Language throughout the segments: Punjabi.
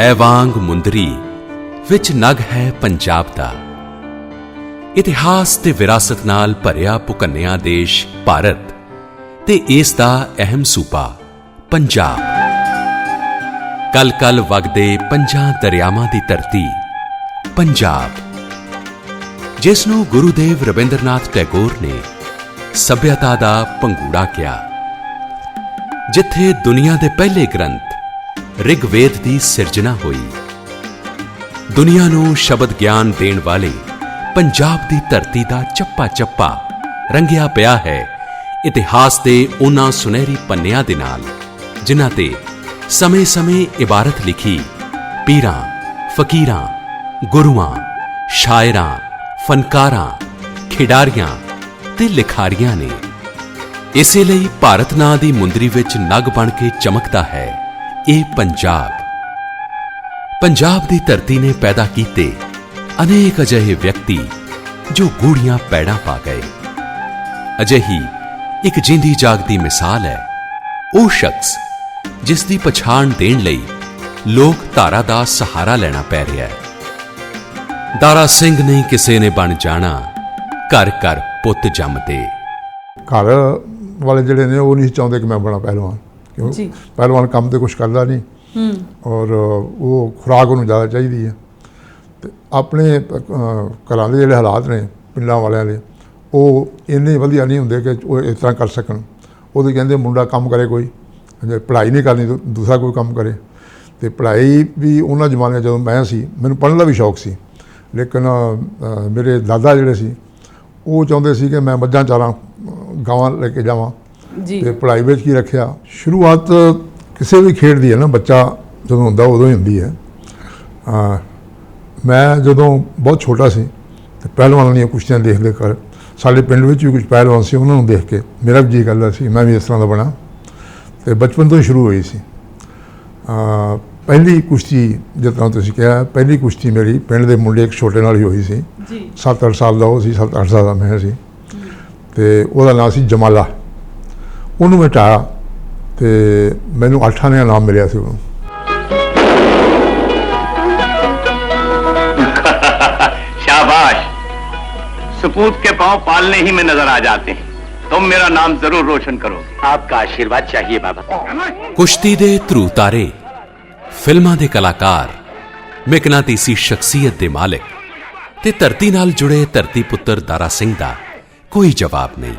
ਭਾਰਤ ਹੈ ਵਾਂਗ ਮੁੰਦਰੀ, ਵਿੱਚ ਨਗ ਹੈ ਪੰਜਾਬ ਦਾ। ਇਤਿਹਾਸ ਤੇ ਵਿਰਾਸਤ ਨਾਲ ਭਰਿਆ ਭੁਕੰਨਿਆ ਦੇਸ਼ ਭਾਰਤ ਤੇ ਇਸ ਦਾ ਅਹਿਮ ਸੂਬਾ, ਪੰਜਾਬ। ਕਲ ਕਲ ਵਗਦੇ ਪੰਜਾਂ ਦਰਿਆਵਾਂ ਦੀ ਧਰਤੀ, ਪੰਜਾਬ। ਜਿਸ ਨੂੰ ਗੁਰੂਦੇਵ ਰਵਿੰਦਰਨਾਥ ਟੈਗੋਰ ਨੇ ਸਭਿਅਤਾ ਦਾ ਪੰਗੂੜਾ ਕਿਹਾ, ਜਿੱਥੇ ਦੁਨੀਆ ਦੇ ਪਹਿਲੇ ਗ੍ਰੰਥ ਰਿਗਵੇਦ ਦੀ ਸਿਰਜਣਾ ਹੋਈ। ਦੁਨੀਆ ਨੂੰ ਸ਼ਬਦ ਗਿਆਨ ਦੇਣ ਵਾਲੇ ਪੰਜਾਬ ਦੀ ਧਰਤੀ ਦਾ ਚੱਪਾ ਚੱਪਾ ਰੰਗਿਆ ਪਿਆ ਹੈ। ਇਤਿਹਾਸ ਦੇ ਉਹਨਾਂ ਸੁਨਹਿਰੀ ਪੰਨਿਆਂ ਦੇ ਨਾਲ, ਜਿਨ੍ਹਾਂ ਤੇ ਸਮੇਂ-ਸਮੇਂ ਇਬਾਰਤ ਲਿਖੀ ਪੀਰਾਂ, ਫਕੀਰਾਂ, ਗੁਰੂਆਂ, ਸ਼ਾਇਰਾਂ, ਫਨਕਾਰਾਂ, ਖਿਡਾਰੀਆਂ ਤੇ ਲਿਖਾਰੀਆਂ ਨੇ। ਇਸੇ ਲਈ ਭਾਰਤ ਨਾਂ ਦੀ ਮੁੰਦਰੀ ਵਿੱਚ ਨਗ ਬਣ ਕੇ ਚਮਕਦਾ ਹੈ। ਇਹ ਪੰਜਾਬ। ਪੰਜਾਬ ਦੀ ਧਰਤੀ ਨੇ ਪੈਦਾ ਕੀਤੇ ਅਨੇਕ ਅਜਿਹੇ ਵਿਅਕਤੀ ਜੋ ਗੂੜੀਆਂ ਪੈੜਾਂ ਪਾ ਗਏ। ਅਜਿਹੀ ਇੱਕ ਜਿੰਦੀ ਜਾਗਦੀ ਮਿਸਾਲ ਹੈ। ਉਹ ਸ਼ਖਸ ਜਿਸ ਦੀ ਪਛਾਣ ਦੇਣ ਲਈ ਲੋਕ ਧਾਰਾ ਦਾ ਸਹਾਰਾ ਲੈਣਾ ਪੈ ਰਿਹਾ ਹੈ। ਦਾਰਾ ਸਿੰਘ ਨਹੀਂ ਕਿਸੇ ਨੇ ਬਣ ਜਾਣਾ, ਘਰ ਘਰ ਪੁੱਤ ਜੰਮਦੇ। ਘਰ ਵਾਲੇ ਜਿਹੜੇ ਨੇ ਉਹ ਨਹੀਂ ਚਾਹੁੰਦੇ ਕਿ ਮੈਂ ਬਣਾ ਪਹਿਲਵਾਨ। ਕਿਉਂ? ਜੀ। ਪਹਿਲਵਾਨ ਕੰਮ ਤੇ ਕੁਝ ਕਰਦਾ ਨਹੀਂ। ਹੂੰ। ਔਰ ਉਹ ਖੁਰਾਕ ਉਹਨੂੰ ਜ਼ਿਆਦਾ ਚਾਹੀਦੀ ਹੈ। ਤੇ ਆਪਣੇ ਘਰਾਂ ਦੇ ਜਿਹੜੇ ਹਾਲਾਤ ਨੇ ਪਿੰਡਾਂ ਵਾਲਿਆਂ ਦੇ ਉਹ ਇੰਨੇ ਵਧੀਆ ਨਹੀਂ ਹੁੰਦੇ ਕਿ ਉਹ ਇਸ ਤਰ੍ਹਾਂ ਕਰ ਸਕਣ। ਉਹਦੇ ਕਹਿੰਦੇ ਮੁੰਡਾ ਕੰਮ ਕਰੇ ਕੋਈ ਜੇ ਪੜ੍ਹਾਈ ਨਹੀਂ ਕਰਨੀ ਤਾਂ ਦੂਸਰਾ ਕੋਈ ਕੰਮ ਕਰੇ। ਤੇ ਪੜ੍ਹਾਈ ਵੀ ਉਹਨਾਂ ਜ਼ਮਾਨੇ ਜਦੋਂ ਮੈਂ ਸੀ ਮੈਨੂੰ ਪੜ੍ਹਨ ਦਾ ਵੀ ਸ਼ੌਕ ਸੀ। ਲੇਕਿਨ ਮੇਰੇ ਦਾਦਾ ਜਿਹੜੇ ਸੀ ਉਹ ਚਾਹੁੰਦੇ ਸੀ ਕਿ ਮੈਂ ਮੱਝਾਂ ਚਾਰਾਂ ਗਾਵਾਂ ਲੈ ਕੇ ਜਾਵਾਂ। ਜੀ। ਤੇ ਪੜ੍ਹਾਈ ਵਿੱਚ ਕੀ ਰੱਖਿਆ? ਸ਼ੁਰੂਆਤ ਕਿਸੇ ਵੀ ਖੇਡ ਦੀ ਹੈ ਨਾ ਬੱਚਾ ਜਦੋਂ ਹੁੰਦਾ ਉਦੋਂ ਹੀ ਹੁੰਦੀ ਹੈ। ਆ ਮੈਂ ਜਦੋਂ ਬਹੁਤ ਛੋਟਾ ਸੀ ਤੇ ਪਹਿਲਵਾਨਾਂ ਦੀਆਂ ਕੁਸ਼ਤੀਆਂ ਦੇਖਦੇ ਕਰ ਸਾਡੇ ਪਿੰਡ ਵਿੱਚ ਵੀ ਕੁਝ ਪਹਿਲਵਾਨ ਸੀ ਉਹਨਾਂ ਨੂੰ ਦੇਖ ਕੇ ਮੇਰਾ ਵੀ ਜੀ ਕਰਦਾ ਸੀ ਮੈਂ ਵੀ ਇਸ ਤਰ੍ਹਾਂ ਦਾ ਬਣਾ। ਤੇ ਬਚਪਨ ਤੋਂ ਹੀ ਸ਼ੁਰੂ ਹੋਈ ਸੀ। ਆ ਪਹਿਲੀ ਕੁਸ਼ਤੀ ਤਰ੍ਹਾਂ ਤੁਸੀਂ ਕਿਹਾ ਪਹਿਲੀ ਕੁਸ਼ਤੀ ਮੇਰੀ ਪਿੰਡ ਦੇ ਮੁੰਡੇ ਇੱਕ ਛੋਟੇ ਨਾਲ ਹੀ ਹੋਈ ਸੀ। ਜੀ। 7-8 ਸਾਲ ਦਾ ਉਹ ਸੀ 7-8 ਸਾਲ ਦਾ ਮੈਂ ਸੀ। ਤੇ ਉਹਦਾ ਨਾਮ ਸੀ ਜਮਾਲਾ। ਉਹਨੂੰ ਮੈਂ ਢਾਇਆ ਤੇ ਮੈਨੂੰ ਅੱਠਾਂ ਨੇ ਨਾਮ ਮਿਲਿਆ ਸੀ ਉਹਨੂੰ शाबाश सपूत के पांव पालने ही में नजर आ जाते हैं तुम मेरा नाम जरूर रोशन करोगे आपका आशीर्वाद चाहिए बाबा ਕੁਸ਼ਤੀ ਦੇ ਧਰੂ ਤਾਰੇ ਫਿਲਮਾਂ ਦੇ ਕਲਾਕਾਰ ਮਿਕਨਾਤੀਸੀ ਸ਼ਖਸੀਅਤ ਦੇ ਮਾਲਕ ਤੇ ਧਰਤੀ ਨਾਲ ਜੁੜੇ ਧਰਤੀ ਪੁੱਤਰ ਦਾਰਾ ਸਿੰਘ ਦਾ ਕੋਈ ਜਵਾਬ ਨਹੀਂ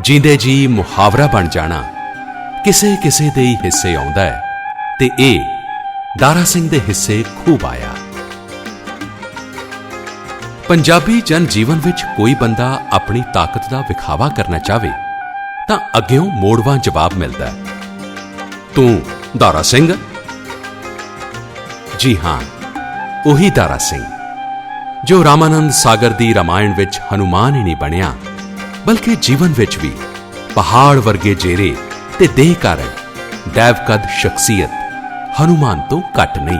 ਜਿੰਦੇ ਜੀ ਮੁਹਾਵਰਾ ਬਣ ਜਾਣਾ। ਕਿਸੇ ਕਿਸੇ ਦੇ ਹੀ ਹਿੱਸੇ ਆਉਂਦਾ ਹੈ ਤੇ ਇਹ ਦਾਰਾ ਸਿੰਘ ਦੇ ਹਿੱਸੇ ਖੂਬ ਆਇਆ। ਪੰਜਾਬੀ ਜਨ ਜੀਵਨ ਵਿੱਚ ਕੋਈ ਬੰਦਾ ਆਪਣੀ ਤਾਕਤ ਦਾ ਵਿਖਾਵਾ ਕਰਨਾ ਚਾਹਵੇ, ਤਾਂ ਅੱਗਿਓਂ ਮੋੜਵਾਂ ਜਵਾਬ ਮਿਲਦਾ ਹੈ। ਤੂੰ ਦਾਰਾ ਸਿੰਘ? ਜੀ ਹਾਂ, ਉਹੀ ਦਾਰਾ ਸਿੰਘ, ਜੋ ਰਾਮਾਨੰਦ ਸਾਗਰ ਦੀ ਰਾਮਾਇਣ ਵਿੱਚ ਹਨੂਮਾਨ ਹੀ ਨਹੀਂ ਬਣਿਆ। ਬਲਕਿ ਜੀਵਨ ਵਿੱਚ ਵੀ ਪਹਾੜ ਵਰਗੇ ਜੇਰੇ ਤੇ ਦੇਹ ਕਾਰਨ ਦੈਵਕਦ ਸ਼ਖਸੀਅਤ ਹਨੂਮਾਨ ਤੋਂ ਘੱਟ ਨਹੀਂ।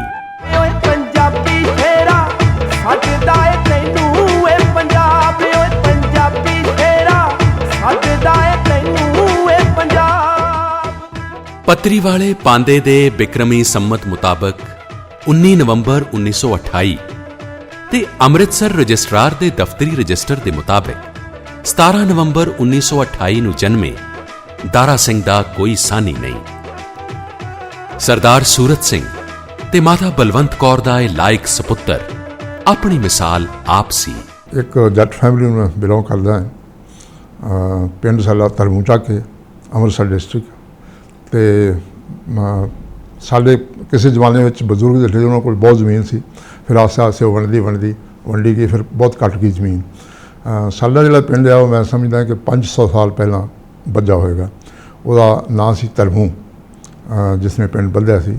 ਓਏ ਪੰਜਾਬੀ ਸ਼ੇਰਾ ਸੱਜਦਾ ਏ ਤੈਨੂੰ ਏ ਪੰਜਾਬ। ਓਏ ਪੰਜਾਬੀ ਸ਼ੇਰਾ ਸੱਜਦਾ ਏ ਤੈਨੂੰ ਏ ਪੰਜਾਬ। ਪੱਤਰੀ ਵਾਲੇ ਪਾਂਦੇ ਦੇ ਬਿਕਰਮੀ ਸੰਮਤ ਮੁਤਾਬਕ 19 ਨਵੰਬਰ 1928 ਤੇ ਅੰਮ੍ਰਿਤਸਰ ਰਜਿਸਟਰਾਰ ਦੇ ਦਫ਼ਤਰੀ ਰਜਿਸਟਰ ਦੇ ਮੁਤਾਬਕ 17 ਨਵੰਬਰ 1928 ਨੂੰ ਜਨਮੇ ਦਾਰਾ ਸਿੰਘ ਦਾ ਕੋਈ ਸਾਨੀ ਨਹੀਂ। ਸਰਦਾਰ ਸੂਰਤ ਸਿੰਘ ਤੇ ਮਾਤਾ ਬਲਵੰਤ ਕੌਰ ਦਾ ਇਹ ਲਾਇਕ ਸੁਪੁੱਤਰ ਆਪਣੀ ਮਿਸਾਲ ਆਪ ਸੀ। ਇੱਕ ਜੱਟ ਫੈਮਿਲੀ ਨੂੰ ਬਿਲੋਂਗ ਕਰਦਾ ਹੈ। ਪਿੰਡ ਸਾਡਾ ਧਰਮੂ ਚੱਕ ਅੰਮ੍ਰਿਤਸਰ ਡਿਸਟ੍ਰਿਕਟ ਤੇ ਸਾਡੇ ਕਿਸੇ ਜ਼ਮਾਨੇ ਵਿੱਚ ਬਜ਼ੁਰਗ ਜਿਹੜੇ ਉਹਨਾਂ ਕੋਲ ਬਹੁਤ ਜ਼ਮੀਨ ਸੀ। ਫਿਰ ਆਸਤੇ ਆਸਤੇ ਉਹ ਵੰਡਦੀ ਵੰਡਦੀ ਵੰਡੀ ਗਈ, ਫਿਰ ਬਹੁਤ ਘੱਟ ਗਈ ਜ਼ਮੀਨ। ਸਾਡਾ ਜਿਹੜਾ ਪਿੰਡ ਆ, ਉਹ ਮੈਂ ਸਮਝਦਾ ਕਿ 500 ਸਾਲ ਪਹਿਲਾਂ ਬੱਜਾ ਹੋਏਗਾ। ਉਹਦਾ ਨਾਂ ਸੀ ਧਰਮੂ ਜਿਸ ਨੇ ਪਿੰਡ ਬੱਧਿਆ ਸੀ।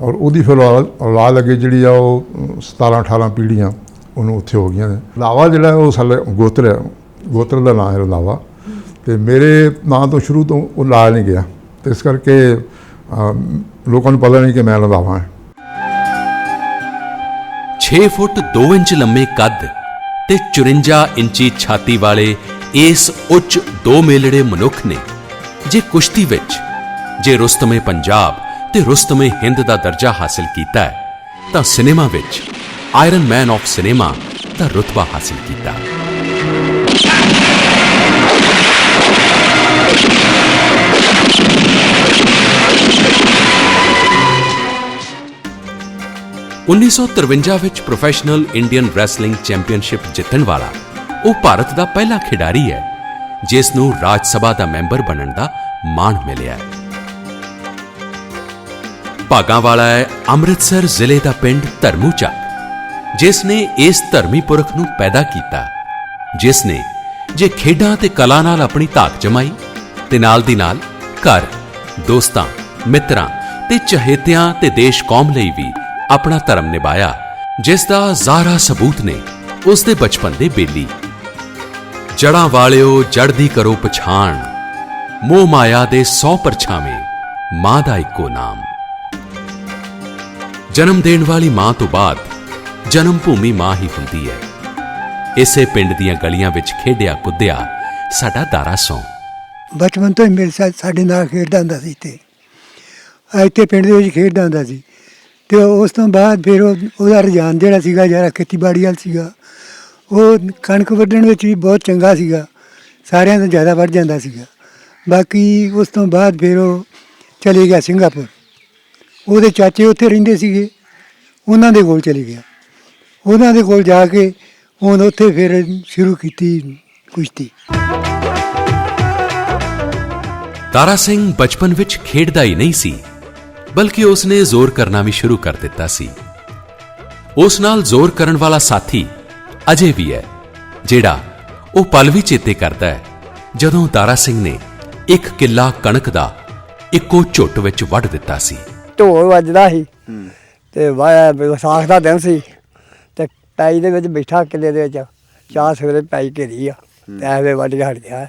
ਔਰ ਉਹਦੀ ਫਿਰ ਔਲਾਦ ਔਲਾਦ ਅੱਗੇ ਜਿਹੜੀ ਆ, ਉਹ 17 18 ਪੀੜ੍ਹੀਆਂ ਉਹਨੂੰ ਉੱਥੇ ਹੋ ਗਈਆਂ ਨੇ। ਲਾਵਾ ਜਿਹੜਾ ਉਹ ਸਾਡਾ ਗੋਤਰ ਹੈ ਗੋਤਰ ਦਾ ਨਾਂ ਹੈ ਲਾਵਾ। ਤੇ ਮੇਰੇ ਨਾਂ ਤੋਂ ਸ਼ੁਰੂ ਤੋਂ ਉਹ ਲਾਇਆ ਨਹੀਂ ਗਿਆ। ਤੇ ਇਸ ਕਰਕੇ ਲੋਕਾਂ ਨੂੰ ਪਤਾ ਨਹੀਂ ਕਿ ਮੈਂ ਲਾਵਾ ਹਾਂ। 6 ਫੁੱਟ 2 ਇੰਚ ਲੰਮੇ ਕੱਦ ਤੇ 54 ਇੰਚੀ ਛਾਤੀ ਵਾਲੇ ਇਸ ਉੱਚ ਦੋ ਮੇਲੜੇ ਮਨੁੱਖ ਨੇ। ਜੇ ਕੁਸ਼ਤੀ ਵਿੱਚ, ਜੇ ਰੁਸਤਮੇ ਪੰਜਾਬ ਤੇ ਰੁਸਤਮੇ ਹਿੰਦ ਦਾ ਦਰਜਾ ਹਾਸਲ ਕੀਤਾ ਹੈ, ਤਾਂ ਸਿਨੇਮਾ ਵਿੱਚ ਆਇਰਨ ਮੈਨ ਆਫ ਸਿਨੇਮਾ ਦਾ ਰੁਤਬਾ ਹਾਸਲ ਕੀਤਾ। ਹੈ 1953 ਵਿੱਚ ਪ੍ਰੋਫੈਸ਼ਨਲ ਇੰਡੀਅਨ ਰੈਸਲਿੰਗ ਚੈਂਪੀਅਨਸ਼ਿਪ ਜਿੱਤਣ ਵਾਲਾ ਉਹ ਭਾਰਤ ਦਾ ਪਹਿਲਾ ਖਿਡਾਰੀ ਹੈ ਜਿਸ ਨੂੰ ਰਾਜ ਸਭਾ ਦਾ ਮੈਂਬਰ ਬਣਨ ਦਾ ਮਾਣ ਮਿਲਿਆ ਹੈ। ਭਾਗਾ ਵਾਲਾ ਹੈ ਅੰਮ੍ਰਿਤਸਰ ਜ਼ਿਲ੍ਹੇ ਦਾ ਪਿੰਡ ਧਰਮੂਚਾ ਜਿਸ ਨੇ ਇਸ ਧਰਮੀ ਪੁਰਖ ਨੂੰ ਪੈਦਾ ਕੀਤਾ ਜਿਸ ਨੇ ਜੇ ਖੇਡਾਂ ਤੇ ਕਲਾ ਨਾਲ ਆਪਣੀ ਧਾਕ ਜਮਾਈ ਤੇ ਨਾਲ ਦੀ ਨਾਲ ਘਰ, ਦੋਸਤਾਂ, ਮਿੱਤਰਾਂ ਤੇ ਚਹੇਤਿਆਂ ਤੇ ਦੇਸ਼ ਕੌਮ ਲਈ ਵੀ ਆਪਣਾ ਧਰਮ ਨਿਭਾਇਆ, ਜਿਸ ਦਾ ਜ਼ਾਹਰਾ ਸਬੂਤ ਨੇ, ਉਸ ਦੇ ਬਚਪਨ ਦੇ ਬੇਲੀ। ਜੜਾਂ ਵਾਲਿਓ, ਜੜਦੀ ਕਰੋ ਪਛਾਣ। ਮੋਹ ਮਾਇਆ ਦੇ ਸੌ ਪਰਛਾਵੇਂ, ਮਾਂ ਦਾ ਇੱਕੋ ਨਾਮ। ਜਨਮ ਦੇਣ ਵਾਲੀ ਮਾਂ ਤੋਂ ਬਾਅਦ, ਜਨਮ ਭੂਮੀ ਮਾਂ ਹੀ ਹੁੰਦੀ ਹੈ। ਇਸੇ ਪਿੰਡ ਦੀਆਂ ਗਲੀਆਂ ਵਿੱਚ ਖੇਡਿਆ ਕੁੱਦਿਆ ਸਾਡਾ ਦਾਰਾ ਸੌਂ। ਬਚਪਨ ਤੋਂ ਹੀ ਮੇਰੇ ਸਾਡੇ ਨਾਲ ਖੇਡਦਾ ਹੁੰਦਾ ਸੀ ਤੇ ਇੱਥੇ ਪਿੰਡ ਦੇ ਵਿੱਚ ਖੇਡਦਾ ਹੁੰਦਾ ਸੀ। ਤੇ ਉਸ ਤੋਂ ਬਾਅਦ ਫਿਰ ਉਹ ਉਹਦਾ ਰੁਝਾਨ ਜਿਹੜਾ ਸੀਗਾ, ਜਿਹੜਾ ਖੇਤੀਬਾੜੀ ਵਾਲ ਸੀਗਾ, ਉਹ ਕਣਕ ਵੱਢਣ ਵਿੱਚ ਵੀ ਬਹੁਤ ਚੰਗਾ ਸੀਗਾ। ਸਾਰਿਆਂ ਤੋਂ ਜ਼ਿਆਦਾ ਵੱਢ ਜਾਂਦਾ ਸੀਗਾ। ਬਾਕੀ ਉਸ ਤੋਂ ਬਾਅਦ ਫਿਰ ਉਹ ਚਲੇ ਗਿਆ ਸਿੰਗਾਪੁਰ। ਉਹਦੇ ਚਾਚੇ ਉੱਥੇ ਰਹਿੰਦੇ ਸੀਗੇ। ਉਹਨਾਂ ਦੇ ਕੋਲ ਚਲੇ ਗਿਆ। ਉਹਨਾਂ ਦੇ ਕੋਲ ਜਾ ਕੇ ਹੁਣ ਉੱਥੇ ਫਿਰ ਸ਼ੁਰੂ ਕੀਤੀ ਕੁਸ਼ਤੀ। ਤਾਰਾ ਸਿੰਘ ਬਚਪਨ ਵਿੱਚ ਖੇਡਦਾ ਹੀ ਨਹੀਂ ਸੀ। ਬਲਕਿ ਉਸ ਨੇ ਜ਼ੋਰ ਕਰਨਾ ਵੀ ਸ਼ੁਰੂ ਕਰ ਦਿੱਤਾ ਸੀ। ਉਸ ਨਾਲ ਜ਼ੋਰ ਕਰਨ ਵਾਲਾ ਸਾਥੀ ਅਜੇ ਵੀ ਹੈ ਜਿਹੜਾ ਉਹ ਪਲ ਵੀ ਚੇਤੇ ਕਰਦਾ ਹੈ ਜਦੋਂ ਤਾਰਾ ਸਿੰਘ ਨੇ ਇੱਕ ਕਿੱਲਾ ਕਣਕ ਦਾ ਇੱਕੋ ਝੁੱਟ ਵਿੱਚ ਵੱਢ ਦਿੱਤਾ ਸੀ। ਢੋਲ ਵੱਜਦਾ ਸੀ ਤੇ ਵਾ- ਵਿਸਾਖ ਦਾ ਦਿਨ ਸੀ ਤੇ ਪੈਈ ਦੇ ਵਿੱਚ ਬੈਠਾ ਕਿੱਲੇ ਦੇ ਵਿੱਚ ਚਾਹ ਸਵੇਰੇ ਪੈਈ ਘੇਰੀ ਆ ਤੇ ਐਵੇਂ ਵੱਢ ਕੇ ਹਟ ਗਿਆ।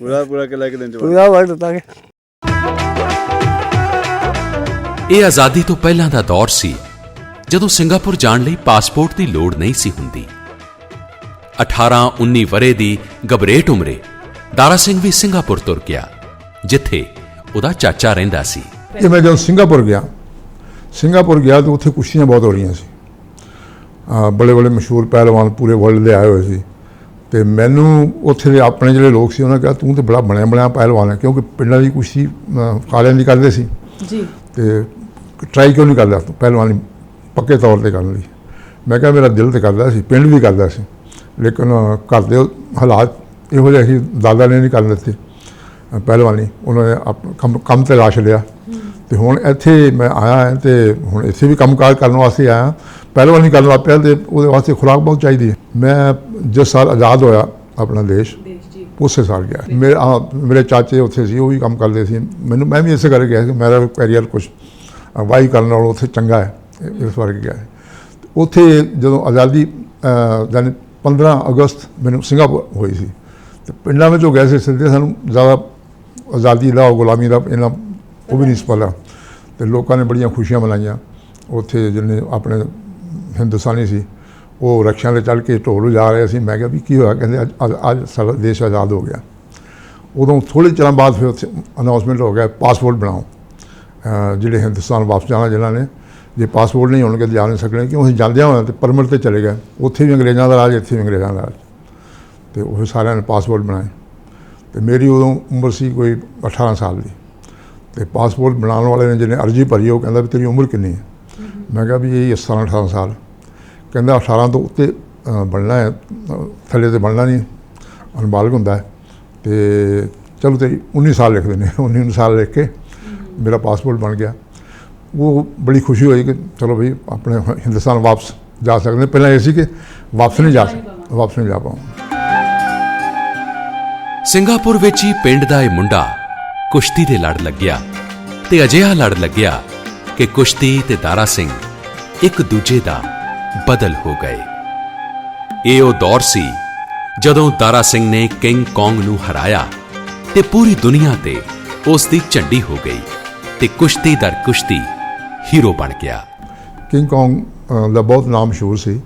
ਪੂਰਾ ਪੂਰਾ ਕਿਲਾ ਇੱਕ ਦਿਨ ਚ ਪੂਰਾ ਵੱਢ ਦਿੱਤਾ ਕਿ ਇਹ ਆਜ਼ਾਦੀ ਤੋਂ ਪਹਿਲਾਂ ਦਾ ਦੌਰ ਸੀ ਜਦੋਂ ਸਿੰਗਾਪੁਰ ਜਾਣ ਲਈ ਪਾਸਪੋਰਟ ਦੀ ਲੋੜ ਨਹੀਂ ਸੀ ਹੁੰਦੀ। 18-19 ਵਰੇ ਦੀ ਗਬਰੇਟ ਉਮਰੇ ਦਾਰਾ ਸਿੰਘ ਵੀ ਸਿੰਗਾਪੁਰ ਤੁਰ ਗਿਆ ਜਿੱਥੇ ਉਹਦਾ ਚਾਚਾ ਰਹਿੰਦਾ ਸੀ। ਇਹ ਮੈਂ ਜਦੋਂ ਸਿੰਗਾਪੁਰ ਗਿਆ ਸਿੰਗਾਪੁਰ ਗਿਆ ਤਾਂ ਉੱਥੇ ਕੁਸ਼ਤੀਆਂ ਬਹੁਤ ਹੋ ਰਹੀਆਂ ਸੀ। ਬੜੇ ਬੜੇ ਮਸ਼ਹੂਰ ਪਹਿਲਵਾਨ ਪੂਰੇ ਵਰਲਡ ਦੇ ਆਏ ਹੋਏ ਸੀ। ਤੇ ਮੈਨੂੰ ਉੱਥੇ ਦੇ ਆਪਣੇ ਜਿਹੜੇ ਲੋਕ ਸੀ ਉਹਨਾਂ ਕਿਹਾ ਤੂੰ ਤੇ ਬੜਾ ਬਣਿਆ ਬਣਿਆ ਪਹਿਲਵਾਨ ਹੈ ਕਿਉਂਕਿ ਪਿੰਡਾਂ ਦੀ ਕੁਸ਼ਤੀ ਕਾਲਿਆਂ ਦੀ ਕਰਦੇ ਸੀ। ਜੀ। ਤੇ ਟਰਾਈ ਕਿਉਂ ਨਹੀਂ ਕਰਦਾ? ਤੂੰ ਪਹਿਲਵਾਨੀ ਪੱਕੇ ਤੌਰ ਤੇ ਕਰਨ ਲਈ। ਮੈਂ ਕਿਹਾ ਮੇਰਾ ਦਿਲ ਤੇ ਕਰਦਾ ਸੀ, ਪਿੰਡ ਵੀ ਕਰਦਾ ਸੀ। ਲੇਕਿਨ ਘਰ ਦੇ ਹਾਲਾਤ ਇਹੋ ਜਿਹੇ ਸੀ, ਦਾਦਾ ਨੇ ਨਹੀਂ ਕਰਨ ਦਿੱਤੇ। ਪਹਿਲਵਾਨੀ ਉਹਨਾਂ ਨੇ ਆਪ- ਕੰਮ ਕੰਮ ਤੇ ਲਾ ਛੱਡਿਆ ਤੇ ਹੁਣ ਇੱਥੇ ਮੈਂ ਆਇਆ ਹਾਂ ਤੇ ਹੁਣ ਇੱਥੇ ਵੀ ਕੰਮਕਾਰ ਕਰਨ ਵਾਸਤੇ ਆਇਆ ਪਹਿਲਵਾਨੀ ਕਰਨ ਲੱਗ ਪਿਆ ਤੇ ਉਹਦੇ ਵਾਸਤੇ ਖੁਰਾਕ ਬਹੁਤ ਚਾਹੀਦੀ ਹੈ। ਮੈਂ ਜਿਸ ਸਾਲ ਆਜ਼ਾਦ ਹੋਇਆ ਆਪਣਾ ਦੇਸ਼, ਉਸੇ ਸਾਲ ਗਿਆ। ਮੇਰੇ ਮੇਰੇ ਚਾਚੇ ਉੱਥੇ ਸੀ, ਉਹ ਵੀ ਕੰਮ ਕਰਦੇ ਸੀ। ਮੈਨੂੰ, ਮੈਂ ਵੀ ਇਸੇ ਕਰਕੇ ਗਿਆ ਕਿ ਮੇਰਾ ਕੈਰੀਅਰ ਕੁਝ ਅਗਵਾਈ ਕਰਨ ਨਾਲੋਂ ਉੱਥੇ ਚੰਗਾ ਹੈ ਇਸ ਕਰਕੇ ਗਿਆ ਉੱਥੇ ਜਦੋਂ ਆਜ਼ਾਦੀ ਅਹ, ਯਾਨੀ 15 ਅਗਸਤ ਮੈਨੂੰ ਸਿੰਗਾਪੁਰ ਹੋਈ ਸੀ ਤੇ ਪਿੰਡਾਂ ਵਿੱਚ ਉਹ ਗਏ ਸੀ ਸਿੱਧੇ ਸਾਨੂੰ ਜ਼ਿਆਦਾ ਆਜ਼ਾਦੀ ਦਾ ਗੁਲਾਮੀ ਦਾ ਇਹਨਾਂ ਉਹ ਵੀ ਨਹੀਂ ਸੀ ਪਤਾ। ਤੇ ਲੋਕਾਂ ਨੇ ਬੜੀਆਂ ਖੁਸ਼ੀਆਂ ਮਨਾਈਆਂ। ਉੱਥੇ ਜਿਹਨੇ ਆਪਣੇ ਹਿੰਦੁਸਤਾਨੀ ਸੀ ਉਹ ਰਕਸ਼ਿਆਂ ਤੇ ਚੜ੍ਹ ਕੇ ਢੋਲ ਵਜਾ ਰਹੇ ਸੀ। ਮੈਂ ਕਿਹਾ ਵੀ ਕੀ ਹੋਇਆ? ਕਹਿੰਦੇ ਅੱਜ ਅੱਜ- ਸਾਡਾ ਦੇਸ਼ ਆਜ਼ਾਦ ਹੋ ਗਿਆ। ਉਦੋਂ ਥੋੜ੍ਹੇ ਚਿਰਾਂ ਬਾਅਦ ਫਿਰ ਉੱਥੇ ਅਨਾਉਂਸਮੈਂਟ ਹੋ ਗਿਆ ਪਾਸਪੋਰਟ ਬਣਾਓ। ਜਿਹੜੇ ਹਿੰਦੁਸਤਾਨ ਵਾਪਸ ਜਾਣਾ ਜਿਨ੍ਹਾਂ ਨੇ, ਜੇ ਪਾਸਪੋਰਟ ਨਹੀਂ ਹੋਣਗੇ ਤਾਂ ਜਾ ਨਹੀਂ ਸਕਣੇ ਕਿਉਂ ਅਸੀਂ ਜਾਂਦਿਆਂ ਹੋਇਆ ਤੇ ਪਰਮਿਟ ਤੇ ਚਲੇ ਗਏ। ਉੱਥੇ ਵੀ ਅੰਗਰੇਜ਼ਾਂ ਦਾ ਰਾਜ, ਇੱਥੇ ਵੀ ਅੰਗਰੇਜ਼ਾਂ ਦਾ ਰਾਜ। ਤੇ ਉਹ ਸਾਰਿਆਂ ਨੇ ਪਾਸਪੋਰਟ ਬਣਾਏ। ਤੇ ਮੇਰੀ ਉਦੋਂ ਉਮਰ ਸੀ ਕੋਈ 18 ਸਾਲ ਦੀ। ਤੇ ਪਾਸਪੋਰਟ ਬਣਾਉਣ ਵਾਲੇ ਨੇ ਜਿਹਨੇ ਅਰਜ਼ੀ ਭਰੀ, ਉਹ ਕਹਿੰਦਾ ਵੀ ਤੇਰੀ ਉਮਰ ਕਿੰਨੀ ਹੈ? ਮੈਂ ਕਿਹਾ ਵੀ ਇਹ 17 18 ਸਾਲ। ਕਹਿੰਦਾ 18 ਤੋਂ ਉੱਤੇ ਬਣਨਾ ਹੈ, ਥੱਲੇ ਤੇ ਬਣਨਾ ਨਹੀਂ ਅਨਬਾਲਗ ਹੁੰਦਾ ਹੈ। ਤੇ ਚਲੋ ਤੇ 19 ਸਾਲ ਲਿਖ ਦਿੰਦੇ 19 19 ਸਾਲ ਲਿਖ ਕੇ ਮੇਰਾ ਪਾਸਪੋਰਟ ਬਣ ਗਿਆ। ਉਹ ਬੜੀ ਖੁਸ਼ੀ ਹੋਈ ਕਿ ਚਲੋ ਵੀ ਆਪਣੇ ਹਿੰਦੁਸਤਾਨ ਵਾਪਸ ਜਾ ਸਕਦੇ। ਪਹਿਲਾਂ ਇਹ ਸੀ ਕਿ ਵਾਪਸ ਨਹੀਂ ਜਾ ਸਕਦੇ ਵਾਪਸ ਨਹੀਂ ਜਾ ਪਾਉਂ ਸਿੰਗਾਪੁਰ ਵਿੱਚ ਹੀ ਪਿੰਡ ਦਾ ਇਹ ਮੁੰਡਾ ਕੁਸ਼ਤੀ ਦੇ ਲੜ ਲੱਗਿਆ ਤੇ ਅਜਿਹਾ ਲੜ ਲੱਗਿਆ ਕਿ ਕੁਸ਼ਤੀ ਤੇ ਦਾਰਾ ਸਿੰਘ ਇੱਕ ਦੂਜੇ ਦਾ ਬਦਲ ਹੋ ਗਏ। ਇਹ ਉਹ ਦੌਰ ਸੀ ਜਦੋਂ ਦਾਰਾ ਸਿੰਘ ਨੇ ਕਿੰਗ ਕੌਂਗ ਨੂੰ ਹਰਾਇਆ ਤੇ ਪੂਰੀ ਦੁਨੀਆ ਤੇ ਉਸ ਦੀ ਝੰਡੀ ਹੋ ਗਈ। ਤੇ ਕੁਸ਼ਤੀ ਦਰ ਕੁਸ਼ਤੀ ਹੀਰੋ ਬਣ ਗਿਆ। ਕਿੰਗ ਕੌਂਗ ਦਾ ਬਹੁਤ ਨਾਮ ਮਸ਼ਹੂਰ ਸੀ